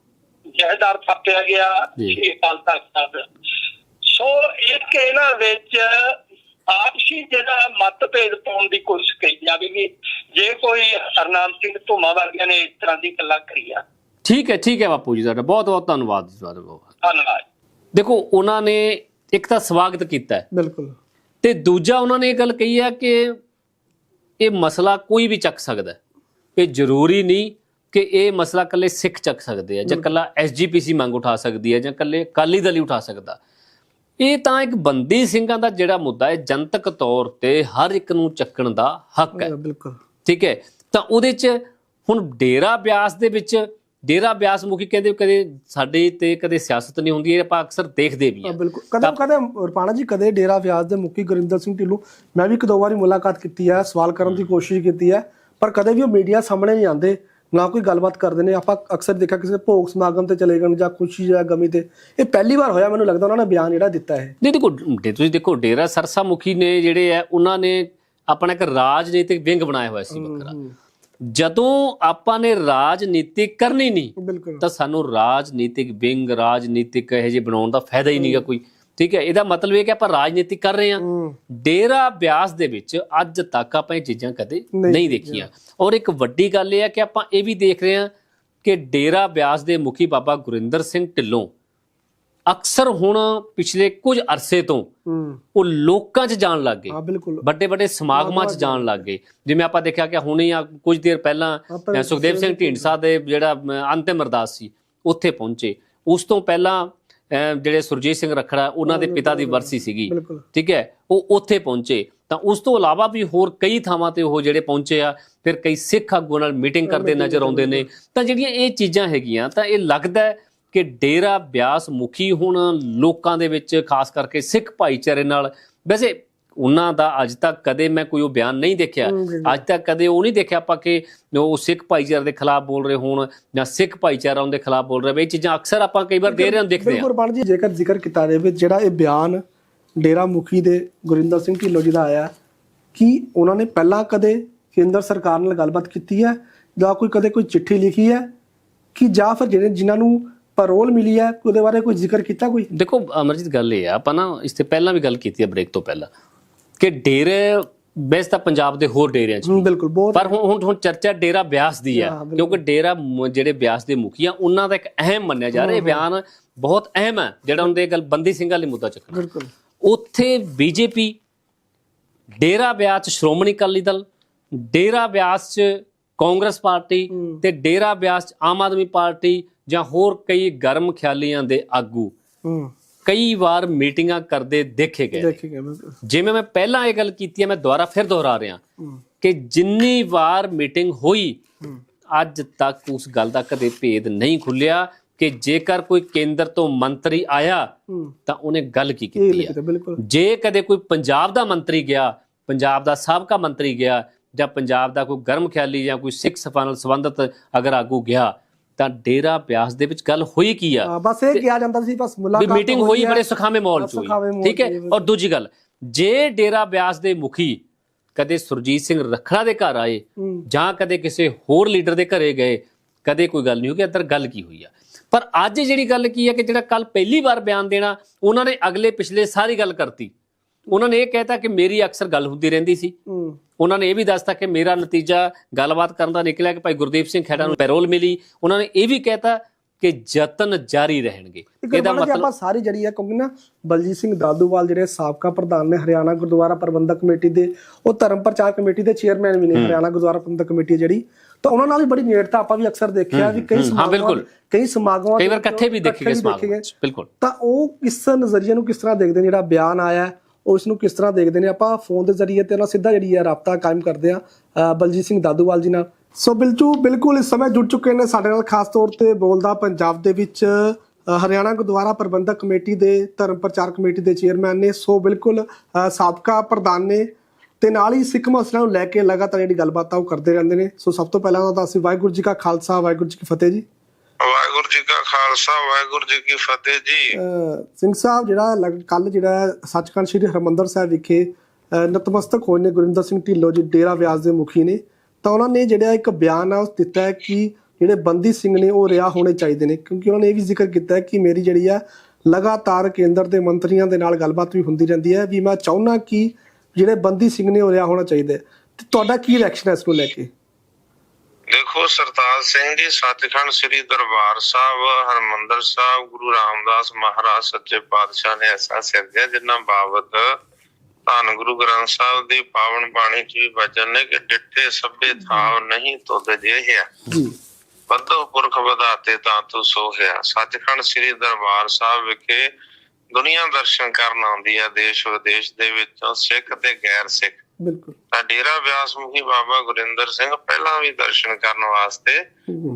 ਜਹਦਾਰ ਥਾਪਿਆ ਗਿਆ ਅਕਾਲ ਤਖਤ ਸਾਹਿਬ ਸੋ ਇੱਕ ਇਹਨਾਂ ਵਿੱਚ ਆਪਸੀ ਜਿਹੜਾ ਮਤਭੇਦ ਪਾਉਣ ਦੀ ਕੋਸ਼ਿਸ਼ ਕੀਤੀ ਜਾਵੇਗੀ। ਜੇ ਕੋਈ ਹਰਨਾਮ ਸਿੰਘ ਧੁਮਾ ਵਰਗਿਆਂ ਨੇ ਇਸ ਤਰ੍ਹਾਂ ਦੀ ਗੱਲਾਂ ਕਰੀਆਂ। ਠੀਕ ਹੈ ਠੀਕ ਹੈ ਬਾਪੂ ਜੀ ਤੁਹਾਡਾ। ਬਹੁਤ ਬਹੁਤ ਧੰਨਵਾਦ ਜੀ ਤੁਹਾਡਾ ਬਹੁਤ ਧੰਨਵਾਦ। ਦੇਖੋ ਉਹਨਾਂ ਨੇ ਇੱਕ ਤਾਂ ਸਵਾਗਤ ਕੀਤਾ ਹੈ। ਬਿਲਕੁਲ। ਤੇ ਦੂਜਾ ਉਹਨਾਂ ਨੇ ਇਹ ਗੱਲ ਕਹੀ ਹੈ ਕਿ ਇਹ ਮਸਲਾ ਕੋਈ ਵੀ ਚੱਕ ਸਕਦਾ ਹੈ। ਇਹ ਜ਼ਰੂਰੀ ਨਹੀਂ ਕਿ ਇਹ ਮਸਲਾ ਕੱਲੇ ਸਿੱਖ ਚੱਕ ਸਕਦੇ ਆ ਜਾਂ ਕੱਲਾ ਐਸਜੀਪੀਸੀ ਮੰਗ ਉਠਾ ਸਕਦੀ ਹੈ ਜਾਂ ਕੱਲੇ ਅਕਾਲੀ ਦਲ ਹੀ ਉਠਾ ਸਕਦਾ। ਇਹ ਤਾਂ ਇੱਕ ਬੰਦੀ ਸਿੰਘਾਂ ਦਾ ਜਿਹੜਾ ਮੁੱਦਾ ਹੈ ਜਨਤਕ ਤੌਰ ਤੇ ਹਰ ਇੱਕ ਨੂੰ ਚੱਕਣ ਦਾ ਹੱਕ ਹੈ। ਬਿਲਕੁਲ। ਠੀਕ ਹੈ? ਤਾਂ ਉਹਦੇ 'ਚ ਹੁਣ ਡੇਰਾ ਬਿਆਸ ਦੇ ਵਿੱਚ ਡੇਰਾ ਬਿਆਸ ਮੁਖੀ ਕਹਿੰਦੇ ਕਦੇ ਸਾਡੇ ਤੇ ਕਦੇ ਸਿਆਸਤ ਨਹੀਂ ਹੁੰਦੀ ਇਹ ਆਪਾਂ ਅਕਸਰ ਦੇਖਦੇ ਵੀ ਹਾਂ ਹਾਂ। ਬਿਲਕੁਲ। ਕਦੇ ਕਦੇ ਰਪਾਣਾ ਜੀ ਕਦੇ ਡੇਰਾ ਵਿਆਜ ਦੇ ਮੁਖੀ ਗੁਰਿੰਦਰ ਸਿੰਘ ਢਿੱਲੋਂ ਮੈਂ ਵੀ ਇੱਕ ਦੋ ਵਾਰੀ ਮੁਲਾਕਾਤ ਕੀਤੀ ਹੈ ਸਵਾਲ ਕਰਨ ਦੀ ਕੋਸ਼ਿਸ਼ ਕੀਤੀ ਹੈ ਪਰ ਕਦੇ ਵੀ ਉਹ ਮੀਡੀਆ ਸਾਹਮਣੇ ਨਹੀਂ ਆਉਂਦੇ। ਨਾ ਕੋਈ ਗੱਲਬਾਤ ਕਰਦੇ ਨੇ ਆਪਾਂ ਅਕਸਰ ਦੇਖਿਆ ਕਿਸੇ ਭੋਗ ਸਮਾਗਮ ਤੇ ਚਲੇ ਗਏ ਜਾਂ ਖੁਸ਼ੀ ਜਾਂ ਗਮੀ ਤੇ ਇਹ ਪਹਿਲੀ ਵਾਰ ਹੋਇਆ ਮੈਨੂੰ ਲੱਗਦਾ ਉਹਨਾਂ ਨੇ ਬਿਆਨ ਜਿਹੜਾ ਦਿੱਤਾ ਹੈ। ਨਹੀਂ ਦੇਖੋ ਤੁਸੀਂ ਦੇਖੋ ਡੇਰਾ ਸਰਸਾ ਮੁਖੀ ਨੇ ਜਿਹੜੇ ਆ ਉਹਨਾਂ ਨੇ ਆਪਣਾ ਇੱਕ ਰਾਜਨੀਤਿਕ ਵਿੰਗ ਬਣਾਇਆ ਹੋਇਆ ਸੀ ਵੱਖਰਾ। ਜਦੋਂ ਆਪਾਂ ਨੇ ਰਾਜਨੀਤਿਕ ਕਰਨੀ ਨਹੀਂ ਤਾਂ ਸਾਨੂੰ ਰਾਜਨੀਤਿਕ ਵਿੰਗ ਰਾਜਨੀਤਿਕ ਇਹ ਜਿਹੇ ਬਣਾਉਣ ਦਾ ਫਾਇਦਾ ਹੀ ਨਹੀਂਗਾ ਕੋਈ। ਠੀਕ ਹੈ ਇਹਦਾ ਮਤਲਬ ਇਹ ਕਿ ਆਪਾਂ ਰਾਜਨੀਤਿਕ ਕਰ ਰਹੇ ਹਾਂ। ਡੇਰਾ ਬਿਆਸ ਦੇ ਵਿੱਚ ਅੱਜ ਤੱਕ ਆਪਾਂ ਇਹ ਚੀਜ਼ਾਂ ਕਦੇ ਨਹੀਂ ਦੇਖੀਆਂ। ਔਰ ਇੱਕ ਵੱਡੀ ਗੱਲ ਇਹ ਹੈ ਕਿ ਆਪਾਂ ਇਹ ਵੀ ਦੇਖ ਰਹੇ ਹਾਂ ਕਿ ਡੇਰਾ ਬਿਆਸ ਦੇ ਮੁਖੀ ਬਾਬਾ ਗੁਰਿੰਦਰ ਸਿੰਘ ਢਿੱਲੋਂ ਅਕਸਰ ਹੁਣ ਪਿਛਲੇ ਕੁਝ ਅਰਸੇ ਤੋਂ ਉਹ ਲੋਕਾਂ 'ਚ ਜਾਣ ਲੱਗ ਗਏ। ਵੱਡੇ ਵੱਡੇ ਸਮਾਗਮਾਂ 'ਚ ਜਾਣ ਲੱਗ ਗਏ। ਜਿਵੇਂ ਆਪਾਂ ਦੇਖਿਆ ਕਿ ਹੁਣੇ ਆ ਕੁਝ ਦੇਰ ਪਹਿਲਾਂ ਸੁਖਦੇਵ ਸਿੰਘ ਢੀਂਡਸਾ ਦੇ ਜਿਹੜਾ ਅੰਤਿਮ ਅਰਦਾਸ ਸੀ ਉੱਥੇ ਪਹੁੰਚੇ। ਉਸ ਤੋਂ ਪਹਿਲਾਂ ਜਿਹੜੇ ਸੁਰਜੀਤ ਸਿੰਘ ਰਖੜਾ ਉਹਨਾਂ ਦੇ ਪਿਤਾ ਦੀ ਵਰਸੀ ਸੀਗੀ। ਠੀਕ ਹੈ? ਉਹ ਉੱਥੇ ਪਹੁੰਚੇ। ਤਾਂ ਉਸ ਤੋਂ ਇਲਾਵਾ ਵੀ ਹੋਰ ਕਈ ਥਾਵਾਂ ਤੇ ਉਹ ਜਿਹੜੇ ਪਹੁੰਚੇ ਆ ਫਿਰ ਕਈ ਸਿੱਖ ਆਗੂਆਂ ਨਾਲ ਮੀਟਿੰਗ ਕਰਦੇ ਨਜ਼ਰ ਆਉਂਦੇ ਨੇ। ਤਾਂ ਜਿਹੜੀਆਂ ਇਹ ਚੀਜ਼ਾਂ ਹੈਗੀਆਂ ਤਾਂ ਇਹ ਲੱਗਦਾ ਕਿ ਡੇਰਾ ਬਿਆਸ ਮੁਖੀ ਹੁਣ ਲੋਕਾਂ ਦੇ ਵਿੱਚ ਖਾਸ ਕਰਕੇ ਸਿੱਖ ਭਾਈਚਾਰੇ ਨਾਲ ਵੈਸੇ ਉਹਨਾਂ ਦਾ ਅੱਜ ਤੱਕ ਕਦੇ ਮੈਂ ਕੋਈ ਉਹ ਬਿਆਨ ਨਹੀਂ ਦੇਖਿਆ। ਅੱਜ ਤੱਕ ਕਦੇ ਉਹ ਨਹੀਂ ਦੇਖਿਆ ਆਪਾਂ ਕਿ ਉਹ ਸਿੱਖ ਭਾਈਚਾਰੇ ਦੇ ਖਿਲਾਫ ਬੋਲ ਰਹੇ ਹੋਣ ਜਾਂ ਸਿੱਖ ਭਾਈਚਾਰਾ ਉਹਦੇ ਖਿਲਾਫ ਬੋਲ ਰਿਹਾ ਇਹ ਚੀਜ਼ਾਂ ਅਕਸਰ ਆਪਾਂ ਕਈ ਵਾਰ ਦੇ ਰਹੇ ਹਾਂ ਦੇਖਦੇ ਹਾਂ। ਰਪਾਣਾ ਜੀ ਜੇਕਰ ਜ਼ਿਕਰ ਕੀਤਾ ਜਾਵੇ ਜਿਹੜਾ ਇਹ ਬਿਆਨ ਡੇਰਾ ਮੁਖੀ ਦੇ ਗੁਰਿੰਦਰ ਸਿੰਘ ਢਿੱਲੋਂ ਜੀ ਦਾ ਆਇਆ ਕੀ ਉਹਨਾਂ ਨੇ ਪਹਿਲਾਂ ਕਦੇ ਕੇਂਦਰ ਸਰਕਾਰ ਨਾਲ ਗੱਲਬਾਤ ਕੀਤੀ ਹੈ? ਜਾਂ ਕੋਈ ਕਦੇ ਕੋਈ ਚਿੱਠੀ ਲਿਖੀ ਹੈ? ਕਿ ਜਾਂ ਫਿਰ ਜਿਹੜੇ ਜਿਨ੍ਹਾਂ ਨੂੰ ਪੈਰੋਲ ਮਿਲੀ ਹੈ ਉਹਦੇ ਬਾਰੇ ਕੋਈ ਜ਼ਿਕਰ ਕੀਤਾ ਕੋਈ? ਦੇਖੋ ਅਮਰਜੀਤ ਗੱਲ ਇਹ ਆ ਆਪਾਂ ਨਾ ਇਸ ਤੇ ਪਹਿਲਾਂ ਵੀ ਗੱਲ ਕੀਤੀ ਹੈ ਬ੍ਰੇਕ ਤੋਂ ਪਹਿਲਾਂ। ਕਿ ਡੇਰੇ ਬੇਸ ਤਾਂ ਪੰਜਾਬ ਦੇ ਹੋਰ ਡੇਰਿਆਂ 'ਚ। ਹਮ, ਬਿਲਕੁਲ ਬਹੁਤ ਪਰ ਹੁਣ ਹੁਣ ਹੁਣ ਚਰਚਾ ਡੇਰਾ ਬਿਆਸ ਦੀ ਹੈ ਹਾਂ, ਬਿਲਕੁਲ। ਕਿਉਂਕਿ ਡੇਰਾ ਮ- ਜਿਹੜੇ ਬਿਆਸ ਦੇ ਮੁਖੀਆਂ ਉਹਨਾਂ ਦਾ ਇੱਕ ਅਹਿਮ ਮੰਨਿਆ ਜਾ ਰਿਹਾ ਇਹ ਬਿਆਨ ਬਹੁਤ ਅਹਿਮ ਹੈ ਜਿਹੜਾ ਉਹਦੇ ਗੱਲ ਬੰਦੀ ਸਿੰਘ ਵਾਲੀ ਮੁੱਦਾ ਚੱਕਣਾ ਬਿਲਕੁਲ ਉੱਥੇ ਬੀਜੇਪੀ ਡੇਰਾ ਬਿਆਸ 'ਚ ਸ਼੍ਰੋਮਣੀ ਅਕਾਲੀ ਦਲ ਡੇਰਾ ਬਿਆਸ 'ਚ ਕਾਂਗਰਸ ਪਾਰਟੀ। ਤੇ ਡੇਰਾ ਬਿਆਸ 'ਚ ਆਮ ਆਦਮੀ ਪਾਰਟੀ ਜਾਂ ਹੋਰ ਕਈ ਗਰਮ ਖਿਆਲੀਆਂ ਦੇ ਆਗੂ ਹੂੰ ਕਈ ਵਾਰ ਮੀਟਿੰਗਾਂ ਕਰਦੇ ਦੇਖੇ ਗਏ ਜਿਵੇਂ ਮੈਂ ਪਹਿਲਾਂ ਇਹ ਗੱਲ ਕੀਤੀ ਹੈ ਮੈਂ ਦੁਬਾਰਾ ਫਿਰ ਦੁਹਰਾ ਰਿਹਾ ਕਿ ਜਿੰਨੀ ਵਾਰ ਮੀਟਿੰਗ ਹੋਈ ਅੱਜ ਤੱਕ ਉਸ ਗੱਲ ਦਾ ਕਦੇ ਭੇਦ ਨਹੀਂ ਖੁੱਲਿਆ ਕਿ ਜੇਕਰ ਕੋਈ ਕੇਂਦਰ ਤੋਂ ਮੰਤਰੀ ਆਇਆ ਤਾਂ ਉਹਨੇ ਗੱਲ ਕੀ ਕੀਤੀ ਹੈ? ਜੇ ਕਦੇ ਕੋਈ ਪੰਜਾਬ ਦਾ ਮੰਤਰੀ ਗਿਆ ਪੰਜਾਬ ਦਾ ਸਾਬਕਾ ਮੰਤਰੀ ਗਿਆ ਜਾਂ ਪੰਜਾਬ ਦਾ ਕੋਈ ਗਰਮ ਖਿਆਲੀ ਜਾਂ ਕੋਈ ਸਿੱਖ ਸਭਾ ਨਾਲ ਸੰਬੰਧਿਤ ਅਗਰ ਆਗੂ ਗਿਆ ਤਾਂ ਡੇਰਾ ਬਿਆਸ ਦੇ ਵਿੱਚ ਗੱਲ ਹੋਈ ਕੀ ਆ? ਹਾਂ, ਬਸ ਇਹ ਕਿਹਾ ਜਾਂਦਾ ਸੀ ਬਸ ਵੀ ਮੁਲਾਕਾਤ ਮੀਟਿੰਗ ਹੋਈ ਹੈ। ਬੜੇ ਸੁਖਾਵੇਂ ਮਾਹੌਲ ਚ ਹੋਈ। ਠੀਕ ਹੈ। ਔਰ ਦੂਜੀ ਗੱਲ ਜੇ ਡੇਰਾ ਬਿਆਸ ਦੇ ਮੁਖੀ ਕਦੇ ਸੁਰਜੀਤ ਸਿੰਘ ਰਖੜਾ ਦੇ ਘਰ ਆਏ ਹੂੰ। ਜਾਂ ਕਦੇ ਕਿਸੇ ਹੋਰ ਲੀਡਰ ਦੇ ਘਰੇ ਗਏ ਕਦੇ ਕੋਈ ਗੱਲ ਨਹੀਂ ਹੋਈ ਕਿ ਅੰਦਰ ਗੱਲ ਕੀ ਹੋਈ ਆ? ਪਰ ਅੱਜ ਜਿਹੜੀ ਗੱਲ ਕੀ ਹੈ ਕਿ ਜਿਹੜਾ ਕੱਲ ਪਹਿਲੀ ਵਾਰ ਬਿਆਨ ਦੇਣਾ ਉਹਨਾਂ ਨੇ ਅਗਲੇ ਪਿਛਲੇ ਸਾਰੀ ਗੱਲ ਕਰਤੀ। ਉਹਨਾਂ ਨੇ ਇਹ ਕਹਿਤਾ ਕਿ ਮੇਰੀ ਅਕਸਰ ਗੱਲ ਹੁੰਦੀ ਰਹਿੰਦੀ ਸੀ। ਉਹਨਾਂ ਨੇ ਇਹ ਵੀ ਦੱਸਤਾ ਕਿ ਮੇਰਾ ਨਤੀਜਾ ਗੱਲਬਾਤ ਕਰਨ ਦਾ ਨਿਕਲਿਆ ਕਿ ਭਾਈ ਗੁਰਦੀਪ ਸਿੰਘ ਖੇੜਾ ਨੂੰ ਪੈਰੋਲ ਮਿਲੀ। ਉਹਨਾਂ ਨੇ ਇਹ ਵੀ ਕਹਿਤਾ ਕਿ ਯਤਨ ਜਾਰੀ ਰਹਿਣਗੇ। ਇਹਦਾ ਮਤਲਬ ਆਪਾਂ ਸਾਰੀ ਜਿਹੜੀ ਹੈ ਕਿਉਂਕਿ ਨਾ ਬਲਜੀਤ ਸਿੰਘ ਦਾਦੂਵਾਲ ਜਿਹੜੇ ਸਾਬਕਾ ਪ੍ਰਧਾਨ ਨੇ ਹਰਿਆਣਾ ਗੁਰਦੁਆਰਾ ਪ੍ਰਬੰਧਕ ਕਮੇਟੀ ਦੇ ਉਹ ਧਰਮ ਪ੍ਰਚਾਰ ਕਮੇਟੀ ਦੇ ਚੇਅਰਮੈਨ ਵੀ ਨੇ ਹਰਿਆਣਾ ਗੁਰਦੁਆਰਾ ਪ੍ਰਬੰਧਕ ਕਮੇਟੀ ਜਿਹੜੀ। ਤਾਂ ਉਹਨਾਂ ਨਾਲ ਵੀ ਬੜੀ ਨੇੜਤਾ ਆਪਾਂ ਵੀ ਅਕਸਰ ਦੇਖਿਆ ਵੀ ਕਈ ਹਾਂ, ਬਿਲਕੁਲ। ਕਈ ਸਮਾਗਮਾਂ ਕਈ ਵਾਰ ਇਕੱਠੇ ਵੀ ਦੇਖੇ ਗਏ ਸਮਾਗਮ ਬਿਲਕੁਲ। ਤਾਂ ਉਹ ਕਿਸ ਨਜ਼ਰੀਏ ਨੂੰ ਕਿਸ ਤਰ੍ਹਾਂ ਦੇਖਦੇ ਨੇ? ਜਿਹੜਾ ਬਿਆਨ ਆਇਆ ਹੈ, ਉਹ ਇਸ ਨੂੰ ਕਿਸ ਤਰ੍ਹਾਂ ਦੇਖਦੇ ਨੇ? ਆਪਾਂ ਫੋਨ ਦੇ ਜ਼ਰੀਏ ਤੇ ਉਹਨਾਂ ਸਿੱਧਾ ਜਿਹੜੀ ਹੈ ਰਾਬਤਾ ਕਾਇਮ ਕਰਦੇ ਆ ਬਲਜੀਤ ਸਿੰਘ ਦਾਦੂਵਾਲ ਜੀ ਨਾਲ। ਸੋ ਬਿਲਚੂ ਬਿਲਕੁਲ ਇਸ ਸਮੇਂ ਜੁੜ ਚੁੱਕੇ ਨੇ ਸਾਡੇ ਨਾਲ, ਖਾਸ ਤੌਰ ਤੇ ਬੋਲਦਾ ਪੰਜਾਬ ਦੇ ਵਿੱਚ ਹਰਿਆਣਾ ਗੁਰਦੁਆਰਾ ਪ੍ਰਬੰਧਕ ਕਮੇਟੀ ਦੇ, ਧਰਮ ਪ੍ਰਚਾਰ ਕਮੇਟੀ ਦੇ ਚੇਅਰਮੈਨ ਨੇ। ਸੋ ਬਿਲਕੁਲ ਸਾਬਕਾ ਪ੍ਰਧਾਨ ਨੇ ਤੇ ਨਾਲ ਹੀ ਸਿੱਖ ਮਸਲਿਆਂ ਨੂੰ ਲੈ ਕੇ ਲਗਾਤਾਰ ਜਿਹੜੀ ਗੱਲਬਾਤ ਆ ਉਹ ਕਰਦੇ ਰਹਿੰਦੇ ਨੇ। ਸੋ ਸਭ ਤੋਂ ਪਹਿਲਾਂ ਤਾਂ ਅਸੀਂ ਵਾਹਿਗੁਰੂ ਜੀ ਕਾ ਖਾਲਸਾ, ਵਾਹਿਗੁਰੂ ਜੀ ਕੀ ਫਤਿਹ ਜੀ। ਵਾਹਿਗੁਰੂ ਜੀ ਕਾ ਖਾਲਸਾ, ਵਾਹਿਗੁਰੂ ਜੀ ਕੀ ਫਤਿਹ ਜੀ। ਸਿੰਘ ਸਾਹਿਬ, ਜਿਹੜਾ ਕੱਲ ਜਿਹੜਾ ਸੱਚਖੰਡ ਸ੍ਰੀ ਹਰਮੰਦਰ ਸਾਹਿਬ ਵਿਖੇ ਨਤਮਸਤਕ ਹੋਏ ਨੇ ਗੁਰਿੰਦਰ ਸਿੰਘ ਢਿੱਲੋਂ ਜੀ, ਡੇਰਾ ਵਿਆਸ ਦੇ ਮੁਖੀ ਨੇ। ਤਾਂ ਉਹਨਾਂ ਨੇ ਜਿਹੜਾ ਇੱਕ ਬਿਆਨ ਆ, ਉਹ ਦਿੱਤਾ ਹੈ ਕਿ ਜਿਹੜੇ ਬੰਦੀ ਸਿੰਘ ਨੇ, ਉਹ ਰਿਹਾ ਹੋਣੇ ਚਾਹੀਦੇ ਨੇ। ਕਿਉਂਕਿ ਉਹਨਾਂ ਨੇ ਇਹ ਵੀ ਜ਼ਿਕਰ ਕੀਤਾ ਹੈ ਕਿ ਮੇਰੀ ਜਿਹੜੀ ਆ, ਲਗਾਤਾਰ ਕੇਂਦਰ ਦੇ ਮੰਤਰੀਆਂ ਦੇ ਨਾਲ ਗੱਲਬਾਤ ਵੀ ਹੁੰਦੀ ਰਹਿੰਦੀ ਹੈ, ਵੀ ਮੈਂ ਚਾਹੁੰਦਾ ਕਿ ਜਿਹੜੇ ਬੰਦੀ ਸਿੰਘ ਨੇ, ਉਹ ਰਿਹਾ ਹੋਣਾ ਚਾਹੀਦਾ ਹੈ। ਤੁਹਾਡਾ ਕੀ ਰਿਐਕਸ਼ਨ ਹੈ ਇਸ ਨੂੰ ਲੈ ਕੇ? ਦੇਖੋ ਸਰਤਾਜ ਸਿੰਘ ਜੀ ਸੱਚਖੰਡ ਸ੍ਰੀ ਦਰਬਾਰ ਸਾਹਿਬ ਹਰਮੰਦਰ ਸਾਹਿਬ ਗੁਰੂ ਰਾਮਦਾਸ ਮਹਾਰਾਜ ਸੱਚੇ ਪਾਤਸ਼ਾਹ ਨੇ ਐਸਾ ਸਿਰਜਿਆ ਜਿਨ੍ਹਾਂ ਬਾਬਤ ਧੰਨ ਗੁਰੂ ਗ੍ਰੰਥ ਸਾਹਿਬ ਦੀ ਪਾਵਨ ਬਾਣੀ ਚ ਵੀ ਵਚਨ ਨੇ ਕਿ ਡਿੱਠੇ ਸਭੇ ਥਾਵ ਨਹੀਂ ਤੁਧ ਜਿਹਾ ਜੀ। ਬੱਧੋ ਪੁਰਖ ਵਧਾਤੇ ਤਾਂ ਤੂੰ ਸੋਹਿਆ। ਸੱਚਖੰਡ ਸ੍ਰੀ ਦਰਬਾਰ ਸਾਹਿਬ ਵਿਖੇ ਦੁਨੀਆ ਦਰਸ਼ਨ ਕਰਨ ਆਉਂਦੀ ਹੈ ਦੇਸ਼ ਵਿਦੇਸ਼ ਦੇ ਵਿੱਚੋਂ ਸਿੱਖ ਤੇ ਗੈਰ ਸਿੱਖ। ਬਿਲਕੁਲ। ਤਾਂ ਡੇਰਾ ਬਿਆਸ ਮੁਖੀ ਬਾਬਾ ਗੁਰਿੰਦਰ ਸਿੰਘ ਪਹਿਲਾਂ ਵੀ ਦਰਸ਼ਨ ਕਰਨ ਵਾਸਤੇ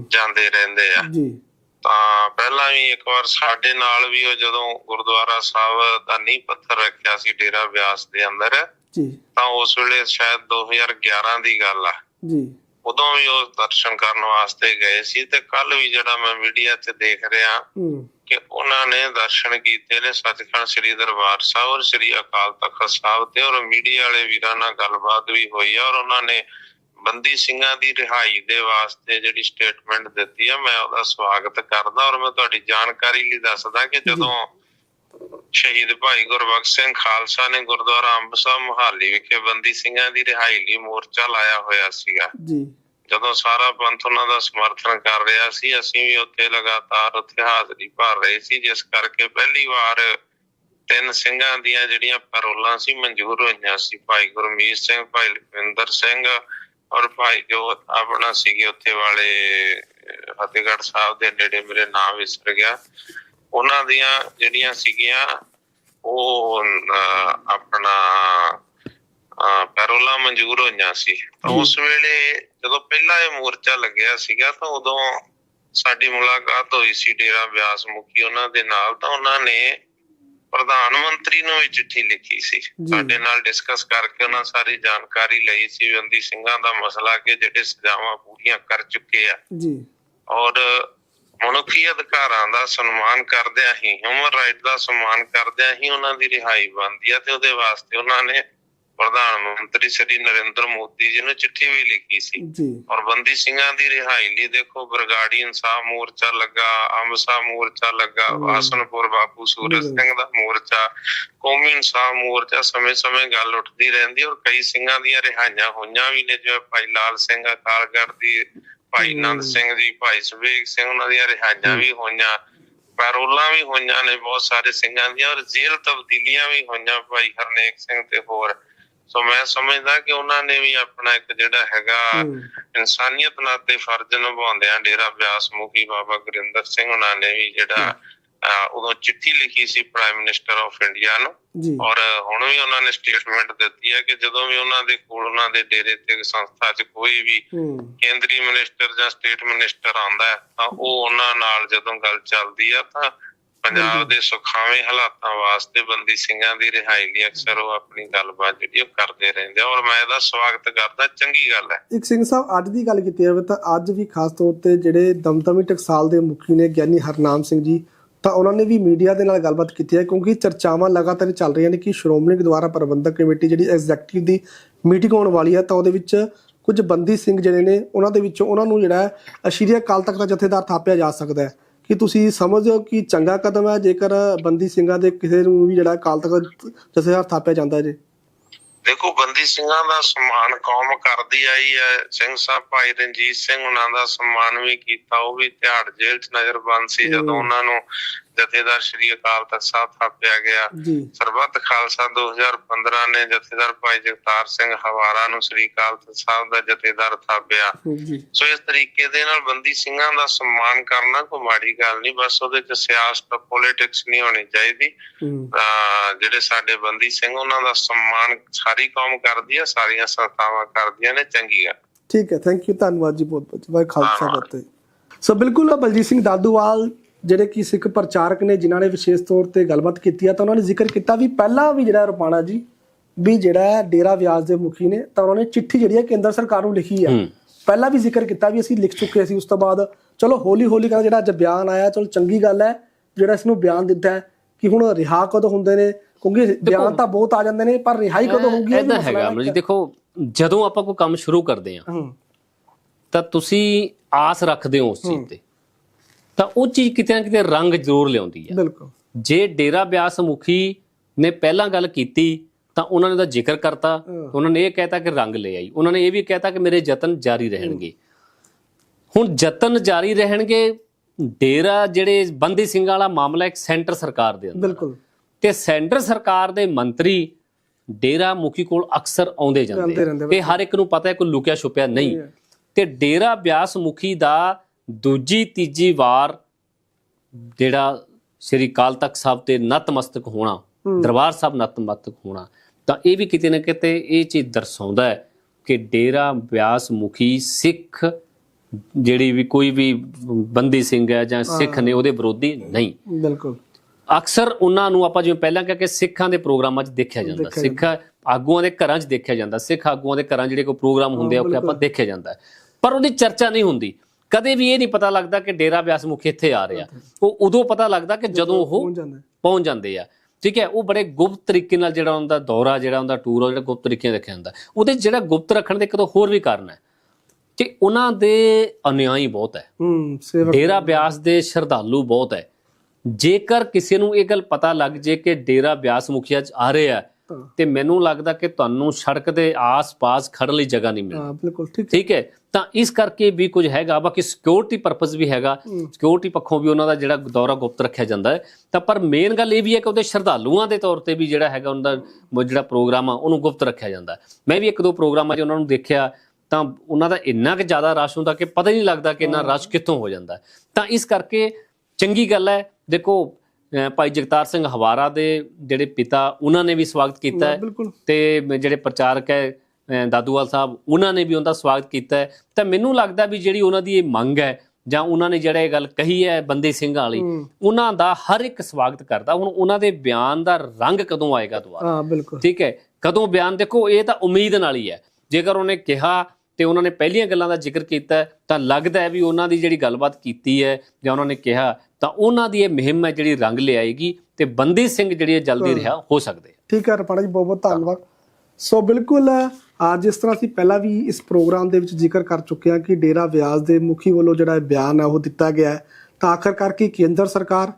ਜਾਂਦੇ ਰਹਿੰਦੇ ਆ। ਜੀ। ਤਾਂ ਪਹਿਲਾਂ ਵੀ ਇੱਕ ਵਾਰ ਸਾਡੇ ਨਾਲ ਵੀ ਉਹ ਜਦੋਂ ਗੁਰਦੁਆਰਾ ਸਾਹਿਬ ਦਾ ਨੀਂਹ ਪੱਥਰ ਰੱਖਿਆ ਸੀ ਡੇਰਾ ਬਿਆਸ ਦੇ ਅੰਦਰ ਜੀ। ਤਾਂ ਉਸ ਵੇਲੇ ਸ਼ਾਇਦ 2011 ਦੀ ਗੱਲ ਆ। ਜੀ। ਉਦੋਂ ਵੀ ਉਹ ਦਰਸ਼ਨ ਕਰਨ ਵਾਸਤੇ ਗਏ ਸੀ ਤੇ ਕੱਲ ਵੀ ਜਿਹੜਾ ਮੈਂ ਮੀਡੀਆ 'ਤੇ ਦੇਖ ਰਿਹਾ ਹੂੰ। ਕਿ ਉਹਨਾਂ ਨੇ ਦਰਸ਼ਨ ਕੀਤੇ ਨੇ ਸੱਚਖੰਡ ਸ੍ਰੀ ਦਰਬਾਰ ਸਾਹਿਬ ਔਰ ਸ੍ਰੀ ਅਕਾਲ ਤਖਤ ਸਾਹਿਬ ਤੇ ਔਰ ਮੀਡੀਆ ਵਾਲੇ ਵੀਰਾਂ ਨਾਲ ਗੱਲਬਾਤ ਵੀ ਹੋਈ ਆ ਔਰ ਉਹਨਾਂ ਨੇ ਬੰਦੀ ਸਿੰਘਾਂ ਦੀ ਰਿਹਾਈ ਦੇ ਵਾਸਤੇ ਜਿਹੜੀ ਸਟੇਟਮੈਂਟ ਦਿੱਤੀ ਆ ਮੈਂ ਉਹਦਾ ਸਵਾਗਤ ਕਰਦਾ ਔਰ ਮੈਂ ਤੁਹਾਡੀ ਜਾਣਕਾਰੀ ਲਈ ਦੱਸਦਾ ਕਿ ਜਦੋਂ ਸ਼ਹੀਦ ਭਾਈ ਗੁਰਬਖਸ਼ ਸਿੰਘ ਖਾਲਸਾ ਨੇ ਗੁਰਦੁਆਰਾ ਅੰਬ ਸਾਹਿਬ ਮੁਹਾਲੀ ਵਿਖੇ ਬੰਦੀ ਸਿੰਘਾਂ ਦੀ ਰਿਹਾਈ ਲਈ ਮੋਰਚਾ ਲਾਇਆ ਹੋਇਆ ਸੀਗਾ ਜੀ। ਜਦੋਂ ਸਾਰਾ ਪੰਥ ਉਹਨਾਂ ਦਾ ਸਮਰਥਨ ਕਰ ਰਿਹਾ ਸੀ, ਅਸੀਂ ਵੀ ਉੱਥੇ ਲਗਾਤਾਰ ਉੱਥੇ ਹਾਜ਼ਰੀ ਭਰ ਰਹੇ ਸੀ, ਜਿਸ ਕਰਕੇ ਪਹਿਲੀ ਵਾਰ ਤਿੰਨ ਸਿੰਘਾਂ ਦੀਆਂ ਜਿਹੜੀਆਂ ਪੈਰੋਲਾਂ ਸੀ ਮਨਜ਼ੂਰ ਹੋਈਆਂ ਸੀ, ਭਾਈ ਗੁਰਮੀਤ ਸਿੰਘ, ਭਾਈ ਲਖਵਿੰਦਰ ਸਿੰਘ ਔਰ ਭਾਈ ਜੋ ਆਪਣਾ ਸੀਗੇ ਉੱਥੇ ਵਾਲੇ ਫਤਿਹਗੜ੍ਹ ਸਾਹਿਬ ਦੇ ਨੇੜੇ ਮੇਰੇ ਨਾਮ ਵਿਸਰ ਗਿਆ। ਉਹਨਾਂ ਦੀਆਂ ਜਿਹੜੀਆਂ ਸੀਗੀਆਂ, ਉਹ ਆਪਣਾ ਪੈਰੋਲਾਂ ਮਨਜ਼ੂਰ ਹੋਈਆਂ ਸੀ। ਤਾਂ। ਉਸ ਵੇਲੇ ਜਦੋਂ ਪਹਿਲਾ ਇਹ ਮੋਰਚਾ ਲੱਗਿਆ ਸੀਗਾ ਤਾਂ ਉਦੋਂ ਸਾਡੀ ਮੁਲਾਕਾਤ ਹੋਈ ਸੀ ਡੇਰਾ ਬਿਆਸ ਮੁਖੀ ਉਹਨਾਂ ਦੇ ਨਾਲ ਤਾਂ ਉਹਨਾਂ ਨੇ ਪ੍ਰਧਾਨ ਮੰਤਰੀ ਨੂੰ ਵੀ ਚਿੱਠੀ ਲਿਖੀ ਸੀ। ਸਾਡੇ ਨਾਲ ਡਿਸਕਸ ਕਰਕੇ ਉਹਨਾਂ ਸਾਰੀ ਜਾਣਕਾਰੀ ਲਈ ਸੀ ਬੰਦੀ ਸਿੰਘਾਂ ਦਾ ਮਸਲਾ ਕਿ ਜਿਹੜੇ ਸਜ਼ਾਵਾਂ ਪੂਰੀਆਂ ਕਰ ਚੁੱਕੇ ਆ। ਜੀ। ਔਰ ਮਨੁੱਖੀ ਅਧਿਕਾਰਾਂ ਦਾ ਸਨਮਾਨ ਕਰਦਿਆਂ ਹੀ ਹਿਊਮਨ ਰਾਈਟ ਦਾ ਸਨਮਾਨ ਕਰਦਿਆਂ ਹੀ ਉਹਨਾਂ ਦੀ ਰਿਹਾਈ ਬਣਦੀ ਹੈ ਤੇ ਉਹਦੇ ਵਾਸਤੇ ਉਹਨਾਂ ਨੇ ਪ੍ਰਧਾਨ ਮੰਤਰੀ ਸ੍ਰੀ ਨਰਿੰਦਰ ਮੋਦੀ ਜੀ ਨੂੰ ਚਿੱਠੀ ਵੀ ਲਿਖੀ ਸੀ ਜੀ ਔਰ ਬੰਦੀ ਸਿੰਘਾਂ ਦੀ ਰਿਹਾਈ ਲਈ ਦੇਖੋ ਬਰਗਾੜੀ ਇਨਸਾਫ ਮੋਰਚਾ ਲੱਗਾ ਅੰਮ੍ਰਿਤਸਰ ਮੋਰਚਾ ਲੱਗਾ। ਵਾਸਨਪੁਰ ਬਾਪੂ ਸੂਰਜ। ਸਿੰਘ ਦਾ ਮੋਰਚਾ ਕੌਮੀ ਇਨਸਾਫ ਮੋਰਚਾ ਸਮੇਂ-ਸਮੇਂ ਗੱਲ ਉੱਠਦੀ ਰਹਿੰਦੀ ਔਰ ਕਈ ਸਿੰਘਾਂ ਦੀਆਂ ਰਿਹਾਈਆਂ ਹੋਈਆਂ ਵੀ ਨੇ ਜਿਵੇਂ ਭਾਈ ਲਾਲ ਸਿੰਘ ਅਕਾਲਗੜ੍ਹ ਦੀ ਭਾਈ। ਨੰਦ ਸਿੰਘ ਜੀ ਭਾਈ ਸੁਬੇਗ ਸਿੰਘ ਉਹਨਾਂ ਦੀਆਂ ਰਿਹਾਈਆਂ ਵੀ ਹੋਈਆਂ ਪੈਰੋਲਾਂ ਵੀ ਹੋਈਆਂ ਨੇ ਬਹੁਤ ਸਾਰੇ ਸਿੰਘਾਂ ਦੀਆਂ ਔਰ ਜੇਲ੍ਹ ਤਬਦੀਲੀਆਂ ਵੀ ਹੋਈਆਂ ਭਾਈ ਹਰਨੇਕ ਸਿੰਘ ਤੇ ਹੋਰ ਸੋ ਮੈਂ ਸਮਝਦਾ ਕਿ ਉਹਨਾਂ ਨੇ ਵੀ ਆਪਣਾ ਇੱਕ ਜਿਹੜਾ ਹੈਗਾ ਇਨਸਾਨੀਅਤ ਨਾਤੇ ਫਰਜ਼ ਨਿਭਾਉਂਦਿਆਂ ਡੇਰਾ ਬਿਆਸ ਮੁਖੀ ਬਾਬਾ ਗੁਰਿੰਦਰ ਸਿੰਘ ਉਹਨਾਂ ਨੇ ਵੀ ਜਿਹੜਾ ਉਦੋਂ ਚਿੱਠੀ ਲਿਖੀ ਸੀ ਪ੍ਰਾਈਮ ਮਿਨਿਸਟਰ ਆਫ ਇੰਡੀਆ ਨੂੰ। ਔਰ ਹੁਣ ਵੀ ਉਹਨਾਂ ਨੇ ਸਟੇਟਮੈਂਟ ਦਿੱਤੀ ਹੈ ਕਿ ਜਦੋਂ ਵੀ ਉਹਨਾਂ ਦੇ ਕੋਲ ਉਹਨਾਂ ਦੇ ਡੇਰੇ ਤੇ ਸੰਸਥਾ 'ਚ ਕੋਈ ਵੀ ਕੇਂਦਰੀ ਮਿਨਿਸਟਰ ਜਾਂ ਸਟੇਟ ਮਿਨਿਸਟਰ ਆਉਂਦਾ ਤਾਂ ਉਹ ਉਹਨਾਂ ਨਾਲ ਜਦੋਂ ਗੱਲ ਚੱਲਦੀ ਆ ਤਾਂ ਪੰਜਾਬ ਦੇ ਸੁਖਾਵੇਂ ਹਾਲਾਤਾਂ ਵਾਸਤੇ ਬੰਦੀ ਸਿੰਘਾਂ ਦੀ ਰਿਹਾਈ ਲਈ ਅਕਸਰ ਉਹ ਆਪਣੀ ਗੱਲਬਾਤ ਜਿਹੜੀ ਉਹ ਕਰਦੇ ਰਹਿੰਦੇ ਆ। ਔਰ ਮੈਂ ਇਹਦਾ ਸਵਾਗਤ ਕਰਦਾ ਚੰਗੀ ਗੱਲ ਹੈ। ਇੱਕ ਸਿੰਘ ਸਾਹਿਬ ਅੱਜ ਦੀ ਗੱਲ ਕੀਤੀ ਜਾਵੇ ਤਾਂ ਅੱਜ ਵੀ ਖਾਸ ਤੌਰ ਤੇ ਜਿਹੜੇ ਦਮਦਮੀ ਟਕਸਾਲ ਦੇ ਮੁਖੀ ਨੇ ਗਿਆਨੀ ਹਰਨਾਮ ਸਿੰਘ ਜੀ ਤਾਂ ਉਹਨਾਂ ਨੇ ਵੀ ਮੀਡੀਆ ਦੇ ਨਾਲ ਗੱਲਬਾਤ ਕੀਤੀ ਹੈ ਕਿਉਂਕਿ ਚਰਚਾਵਾਂ ਲਗਾਤਾਰ ਚੱਲ ਰਹੀਆਂ ਨੇ ਕਿ ਸ਼੍ਰੋਮਣੀ ਗੁਰਦੁਆਰਾ ਪ੍ਰਬੰਧਕ ਕਮੇਟੀ ਜਿਹੜੀ ਐਗਜ਼ੈਕਟਿਵ ਦੀ ਮੀਟਿੰਗ ਹੋਣ ਵਾਲੀ ਹੈ ਤਾਂ ਉਹਦੇ ਵਿੱਚ ਕੁਝ ਬੰਦੀ ਸਿੰਘ ਜਿਹੜੇ ਨੇ ਉਹਨਾਂ ਦੇ ਵਿੱਚੋਂ ਉਹਨਾਂ ਨੂੰ ਜਿਹੜਾ ਹੈ ਸ਼੍ਰੀ ਅਕਾਲ ਤਖਤ ਦਾ ਜਥੇਦਾਰ ਥਾਪਿਆ ਜਾ ਸਕਦਾ ਹੈ। ਕਿ ਤੁਸੀਂ ਸਮਝਦੇ ਹੋ ਕਿ ਚੰਗਾ ਕਦਮ ਹੈ ਜੇਕਰ ਬੰਦੀ ਸਿੰਘਾਂ ਦੇ ਕਿਸੇ ਨੂੰ ਵੀ ਜਿਹੜਾ ਅਕਾਲ ਤਖਤ ਜਥੇਦਾਰ ਥਾਪਿਆ ਜਾਂਦਾ ਜੇ ਦੇਖੋ ਬੰਦੀ ਸਿੰਘਾਂ ਦਾ ਸਨਮਾਨ ਕੌਮ ਕਰਦੀ ਆਈ ਹੈ ਸਿੰਘ ਸਾਹਿਬ ਭਾਈ ਰਣਜੀਤ ਸਿੰਘ ਉਹਨਾਂ ਦਾ ਸਨਮਾਨ ਵੀ ਕੀਤਾ ਉਹ ਵੀ ਤਿਹਾੜ ਜੇਲ੍ਹ 'ਚ ਨਜ਼ਰਬੰਦ ਸੀ ਜਦੋਂ। ਉਹਨਾਂ ਨੂੰ ਜਥੇਦਾਰ ਸ਼੍ਰੀ ਅਕਾਲ ਤਖਤ ਸਾਹਿਬ ਥਾਪਿਆ ਗਿਆ। ਸਰਬੱਤ ਖਾਲਸਾ 2015 ਨੇ ਜਥੇਦਾਰ ਭਾਈ ਜਗਤਾਰ ਸਿੰਘ ਹਵਾਰਾ ਨੂੰ ਸ੍ਰੀ ਅਕਾਲ ਤਖਤ ਸਾਹਿਬ ਦਾ ਜਥੇਦਾਰ ਥਾਪਿਆ। ਸੋ ਇਸ ਤਰੀਕੇ ਦੇ ਨਾਲ ਬੰਦੀ ਸਿੰਘਾਂ ਦਾ ਸਨਮਾਨ ਕਰਨਾ ਕੋਈ ਮਾੜੀ ਗੱਲ ਨਹੀਂ ਬਸ ਉਹਦੇ 'ਚ ਸਿਆਸਤ ਪੋਲਿਟਿਕਸ ਨਹੀਂ ਹੋਣੀ ਚਾਹੀਦੀ। ਜਿਹੜੇ ਸਾਡੇ ਬੰਦੀ ਸਿੰਘ ਉਹਨਾਂ ਦਾ ਸਨਮਾਨ ਸਾਰੀ ਕੌਮ ਕਰਦੀ ਆ ਸਾਰੀਆਂ ਸੰਸਥਾਵਾਂ ਕਰਦੀਆਂ ਨੇ ਚੰਗੀ ਗੱਲ ਠੀਕ ਹੈ ਥੈਂਕ ਯੂ ਧੰਨਵਾਦ ਜੀ ਬਹੁਤ ਬਹੁਤ। ਵਾਹਿ ਖਾਲਸਾ। ਫਤਿਹ। ਸੋ ਬਿਲਕੁਲ ਬਲਜੀਤ ਸਿੰਘ ਦਾਦੂਵਾਲ ਜਿਹੜੇ ਕਿ ਸਿੱਖ ਪ੍ਰਚਾਰਕ ਨੇ ਜਿਨ੍ਹਾਂ ਨੇ ਵਿਸ਼ੇਸ਼ ਤੌਰ ਤੇ ਗੱਲਬਾਤ ਕੀਤੀ ਆ ਤਾਂ ਉਹਨਾਂ ਨੇ ਜ਼ਿਕਰ ਕੀਤਾ ਵੀ ਪਹਿਲਾਂ ਵੀ ਜਿਹੜਾ ਰੁਪਾਣਾ ਜੀ ਵੀ ਜਿਹੜਾ ਡੇਰਾ ਵਿਆਜ ਦੇ ਮੁਖੀ ਨੇ ਤਾਂ ਉਹਨਾਂ ਨੇ ਚਿੱਠੀ ਜਿਹੜੀ ਹੈ ਕੇਂਦਰ ਸਰਕਾਰ ਨੂੰ ਲਿਖੀ ਹੂੰ। ਪਹਿਲਾਂ ਵੀ ਜ਼ਿਕਰ ਕੀਤਾ ਵੀ ਅਸੀਂ ਲਿਖ ਚੁੱਕੇ ਸੀ ਉਸ ਤੋਂ ਬਾਅਦ ਚਲੋ ਹੌਲੀ ਹੌਲੀ ਕਹਿੰਦਾ ਜਿਹੜਾ ਅੱਜ ਬਿਆਨ ਆਇਆ ਚਲੋ ਚੰਗੀ ਗੱਲ ਹੈ ਜਿਹੜਾ ਇਸ ਨੂੰ ਬਿਆਨ ਦਿੱਤਾ ਹੈ ਕਿ ਹੁਣ ਰਿਹਾ ਕਦੋਂ ਹੁੰਦੇ ਨੇ ਕਿਉਂਕਿ ਬਿਆਨ ਤਾਂ ਬਹੁਤ ਆ ਜਾਂਦੇ ਨੇ ਪਰ ਰਿਹਾਈ ਕਦੋਂ ਹੋਊਗੀ ਇਹ ਮਸਲਾ ਹੈਗਾ ਜੀ ਦੇਖੋ ਜਦੋਂ ਆਪਾਂ ਕੋਈ ਕੰਮ ਸ਼ੁਰੂ ਕਰਦੇ ਆ ਤਾਂ ਤੁਸੀਂ ਆਸ ਰੱਖਦੇ ਹੋ ਉਸ ਚੀਜ਼ ਤੇ। ਤਾਂ ਉਹ ਚੀਜ਼ ਕਿਤੇ ਨਾ ਕਿਤੇ ਰੰਗ ਜ਼ਰੂਰ ਲਿਆਉਂਦੀ ਹੈ ਬਿਲਕੁਲ। ਜੇ ਡੇਰਾ ਬਿਆਸ ਮੁਖੀ ਨੇ ਪਹਿਲਾਂ ਗੱਲ ਕੀਤੀ ਤਾਂ ਉਹਨਾਂ ਨੇ ਦਾ ਜ਼ਿਕਰ ਕਰਤਾ। ਉਹਨਾਂ ਨੇ ਇਹ ਕਹਿਤਾ ਕਿ ਰੰਗ ਲੈ ਆਈ। ਉਹਨਾਂ ਨੇ ਇਹ ਵੀ ਕਹਿਤਾ ਕਿ ਮੇਰੇ ਯਤਨ ਜਾਰੀ ਰਹਿਣਗੇ। ਹੁਣ ਯਤਨ ਜਾਰੀ ਰਹਿਣਗੇ ਡੇਰਾ ਜਿਹੜੇ ਬੰਦੀ ਸਿੰਘ ਵਾਲਾ ਮਾਮਲਾ ਇੱਕ ਸੈਂਟਰ ਸਰਕਾਰ ਦੇ ਅੰਦਰ ਬਿਲਕੁਲ। ਤੇ ਸੈਂਟਰ ਸਰਕਾਰ ਦੇ ਮੰਤਰੀ ਡੇਰਾ ਮੁਖੀ ਕੋਲ ਅਕਸਰ ਆਉਂਦੇ ਜਾਂਦੇ। ਤੇ ਹਰ ਇੱਕ ਨੂੰ ਪਤਾ ਹੈ ਕੋਈ ਲੁਕਿਆ ਛੁਪਿਆ ਨਹੀਂ। ਤੇ ਡੇਰਾ ਬਿਆਸ ਮੁਖੀ ਦਾ ਦੂਜੀ ਤੀਜੀ ਵਾਰ ਜਿਹੜਾ ਸ੍ਰੀ ਕਾਲ ਤਖਤ ਸਾਹਿਬ ਤੇ ਨਤਮਸਤਕ ਹੋਣਾ। ਦਰਬਾਰ ਸਾਹਿਬ ਨਤਮਸਤਕ ਹੋਣਾ ਤਾਂ ਇਹ ਵੀ ਕਿਤੇ ਨਾ ਕਿਤੇ ਇਹ ਚੀਜ਼ ਦਰਸਾਉਂਦਾ ਹੈ ਕਿ ਡੇਰਾ ਬਿਆਸ ਮੁਖੀ ਸਿੱਖ ਜਿਹੜੀ ਵੀ ਕੋਈ ਵੀ ਬੰਦੀ ਸਿੰਘ ਹੈ ਜਾਂ ਸਿੱਖ ਨੇ ਉਹਦੇ ਵਿਰੋਧੀ ਨਹੀਂ। ਬਿਲਕੁਲ। ਅਕਸਰ ਉਹਨਾਂ ਨੂੰ ਆਪਾਂ ਜਿਵੇਂ ਪਹਿਲਾਂ ਕਿਹਾ ਕਿ ਸਿੱਖਾਂ ਦੇ ਪ੍ਰੋਗਰਾਮਾਂ 'ਚ ਦੇਖਿਆ ਜਾਂਦਾ। ਸਿੱਖ ਆਗੂਆਂ ਦੇ ਘਰਾਂ 'ਚ ਦੇਖਿਆ ਜਾਂਦਾ। ਸਿੱਖ ਆਗੂਆਂ ਦੇ ਘਰਾਂ ਜਿਹੜੇ ਕੋਈ ਪ੍ਰੋਗਰਾਮ ਹੁੰਦੇ ਆ ਉੱਥੇ ਆਪਾਂ। ਦੇਖਿਆ ਜਾਂਦਾ। ਪਰ ਉਹਦੀ ਚਰਚਾ ਨਹੀਂ ਹੁੰਦੀ। ਕਦੇ ਵੀ ਇਹ ਨਹੀਂ ਪਤਾ ਲੱਗਦਾ ਕਿ ਡੇਰਾ ਬਿਆਸ ਮੁਖੀ ਇੱਥੇ ਆ ਰਿਹਾ। ਉਹ ਉਦੋਂ ਪਤਾ ਲੱਗਦਾ ਕਿ ਜਦੋਂ ਉਹ ਪਹੁੰਚ ਜਾਂਦਾ ਆ। ਠੀਕ ਹੈ ਉਹ ਬੜੇ ਗੁਪਤ ਤਰੀਕੇ ਨਾਲ ਜਿਹੜਾ ਉਹਦਾ ਦੌਰਾ ਜਿਹੜਾ ਉਹਦਾ ਟੂਰ ਉਹ ਜਿਹੜਾ ਗੁਪਤ ਤਰੀਕੇ ਨਾਲ ਰੱਖਿਆ ਜਾਂਦਾ। ਉਹਦੇ ਜਿਹੜਾ ਗੁਪਤ ਰੱਖਣ ਦੇ ਇੱਕ ਦੋ ਹੋਰ ਵੀ ਕਾਰਨ ਹੈ ਕਿ ਉਹਨਾਂ ਦੇ ਅਨੁਯਾਈ ਬਹੁਤ ਹੈ। ਡੇਰਾ ਬਿਆਸ ਦੇ ਸ਼ਰਧਾਲੂ ਬਹੁਤ ਹੈ। ਜੇਕਰ ਕਿਸੇ ਨੂੰ ਇਹ ਗੱਲ ਪਤਾ ਲੱਗ ਜੇ ਕਿ ਡੇਰਾ ਬਿਆਸ ਮੁਖੀਆ ਚ ਆ ਰਿਹਾ ਹੈ, ਤਾਂ ਮੈਨੂੰ ਲੱਗਦਾ ਕਿ ਤੁਹਾਨੂੰ ਸੜਕ ਦੇ ਆਸ-ਪਾਸ ਖੜਨ ਲਈ ਜਗ੍ਹਾ ਨਹੀਂ ਮਿਲਣੀ ਹਾਂ ਬਿਲਕੁਲ ਠੀਕ ਠੀਕ ਹੈ? ਤਾਂ ਇਸ ਕਰਕੇ ਵੀ ਕੁਝ ਹੈਗਾ ਬਾਕੀ ਸਿਕਿਉਰਿਟੀ ਪਰਪਸ ਵੀ ਹੈਗਾ। ਸਿਕਿਉਰਿਟੀ ਪੱਖੋਂ ਵੀ ਉਹਨਾਂ ਦਾ ਜਿਹੜਾ ਦੌਰਾ ਗੁਪਤ ਰੱਖਿਆ ਜਾਂਦਾ ਹੈ। ਤਾਂ ਪਰ ਮੇਨ ਗੱਲ ਇਹ ਵੀ ਹੈ ਕਿ ਉਹਦੇ ਸ਼ਰਧਾਲੂਆਂ ਦੇ ਤੌਰ ਤੇ ਵੀ ਜਿਹੜਾ ਹੈਗਾ ਉਹਨਾਂ ਦਾ ਜਿਹੜਾ ਪ੍ਰੋਗਰਾਮ ਆ ਉਹਨੂੰ ਗੁਪਤ ਰੱਖਿਆ ਜਾਂਦਾ। ਮੈਂ ਵੀ ਇੱਕ ਦੋ ਪ੍ਰੋਗਰਾਮਾਂ 'ਚ ਉਹਨਾਂ ਨੂੰ ਦੇਖਿਆ ਤਾਂ ਉਹਨਾਂ ਦਾ ਇੰਨਾ ਕਿ ਜ਼ਿਆਦਾ ਰਸ਼ ਹੁੰਦਾ ਕਿ ਪਤਾ ਹੀ ਨਹੀਂ ਲੱਗਦਾ ਕਿ ਇੰਨਾ ਰਸ਼ ਕਿੱਥੋਂ ਹੋ ਜਾਂਦਾ। ਤਾਂ ਇਸ ਕਰਕੇ ਚੰਗੀ ਗੱਲ ਹੈ ਦੇਖੋ ਭਾਈ ਜਗਤਾਰ ਸਿੰਘ ਹਵਾਰਾ ਦੇ ਜਿਹੜੇ ਪਿਤਾ ਉਹਨਾਂ ਨੇ ਵੀ ਸਵਾਗਤ ਕੀਤਾ ਹੈ। ਤੇ ਜਿਹੜੇ ਪ੍ਰਚਾਰਕ ਹੈ ਦਾਦੂਵਾਲ ਸਾਹਿਬ ਉਹਨਾਂ ਨੇ ਵੀ ਉਹਦਾ ਸਵਾਗਤ ਕੀਤਾ ਹੈ। ਤਾਂ ਮੈਨੂੰ ਲੱਗਦਾ ਵੀ ਜਿਹੜੀ ਉਹਨਾਂ ਦੀ ਇਹ ਮੰਗ ਹੈ ਜਾਂ ਉਹਨਾਂ ਨੇ ਜਿਹੜਾ ਇਹ ਗੱਲ ਕਹੀ ਹੈ ਬੰਦੇ ਸਿੰਘ ਵਾਲੀ। ਉਹਨਾਂ ਦਾ ਹਰ ਇੱਕ ਸਵਾਗਤ ਕਰਦਾ। ਹੁਣ ਉਹਨਾਂ ਦੇ ਬਿਆਨ ਦਾ ਰੰਗ ਕਦੋਂ ਆਏਗਾ ਦੁਬਾਰਾ? ਹਾਂ ਬਿਲਕੁਲ। ਠੀਕ ਹੈ ਕਦੋਂ ਬਿਆਨ? ਦੇਖੋ ਇਹ ਤਾਂ ਉਮੀਦ ਨਾਲ ਹੀ ਹੈ। ਜੇਕਰ ਉਹਨੇ ਕਿਹਾ ਤੇ ਉਹਨਾਂ ਨੇ ਪਹਿਲੀਆਂ ਗੱਲਾਂ ਦਾ ਜ਼ਿਕਰ ਕੀਤਾ ਤਾਂ ਲੱਗਦਾ ਹੈ ਵੀ ਉਹਨਾਂ ਦੀ ਜਿਹੜੀ ਗੱਲਬਾਤ ਕੀਤੀ ਹੈ ਜਾਂ ਉਹਨਾਂ ਨੇ ਕਿਹਾ ਤਾਂ ਉਹਨਾਂ ਦੀ ਇਹ ਮੁਹਿੰਮ ਹੈ ਜਿਹੜੀ ਰੰਗ ਲਿਆਏਗੀ ਤੇ ਬੰਦੀ ਸਿੰਘ ਜਿਹੜੀ ਹੈ ਜਲਦੀ ਰਿਹਾ ਹੋ ਸਕਦੇ ਠੀਕ ਹੈ ਰਪਾਣਾ ਜੀ ਬਹੁਤ ਬਹੁਤ ਧੰਨਵਾਦ। ਸੋ ਬਿਲਕੁਲ ਆ ਜਿਸ ਤਰ੍ਹਾਂ ਅਸੀਂ ਪਹਿਲਾਂ ਵੀ ਇਸ ਪ੍ਰੋਗਰਾਮ ਦੇ ਵਿੱਚ ਜ਼ਿਕਰ ਕਰ ਚੁੱਕੇ ਹਾਂ ਕਿ ਡੇਰਾ ਵਿਆਸ ਦੇ ਮੁਖੀ ਵੱਲੋਂ ਜਿਹੜਾ ਬਿਆਨ ਹੈ ਉਹ ਦਿੱਤਾ ਗਿਆ ਹੈ। ਤਾਂ ਆਖਰਕਾਰ ਕੀ ਕੇਂਦਰ ਸਰਕਾਰ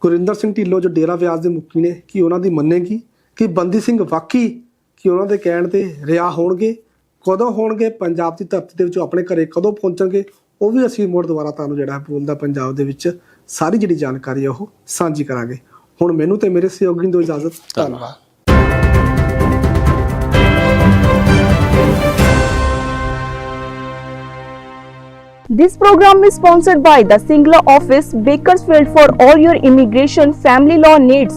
ਗੁਰਿੰਦਰ ਸਿੰਘ ਢਿੱਲੋਂ ਜੋ ਡੇਰਾ ਵਿਆਸ ਦੇ ਮੁਖੀ ਨੇ ਕੀ ਉਹਨਾਂ ਦੀ ਮੰਨੇਗੀ? ਕਿ ਬੰਦੀ ਸਿੰਘ ਵਾਕਈ ਕਿ ਉਹਨਾਂ ਦੇ ਕਹਿਣ ਤੇ ਰਿਹਾ ਹੋਣਗੇ? ਕਦੋਂ ਹੋਣਗੇ ਪੰਜਾਬ ਦੀ ਧਰਤੀ ਦੇ ਵਿੱਚ ਆਪਣੇ ਘਰੇ ਕਦੋਂ ਪਹੁੰਚਣਗੇ ਉਹ ਵੀ ਅਸੀਂ ਮੋੜ ਦੁਬਾਰਾ ਤੁਹਾਨੂੰ ਜਿਹੜਾ ਹੈ ਬੋਲਦਾ ਪੰਜਾਬ ਦੇ ਵਿੱਚ ਸਾਰੀ ਜਿਹੜੀ ਜਾਣਕਾਰੀ ਹੈ ਉਹ ਸਾਂਝੀ ਕਰਾਂਗੇ। ਹੁਣ ਮੈਨੂੰ ਤੇ ਮੇਰੇ ਸਹਿਯੋਗੀ ਨੂੰ ਇਜਾਜ਼ਤ ਧੰਨਵਾਦ। This program is sponsored by the Singla office, Bakersfield for all your immigration family law needs.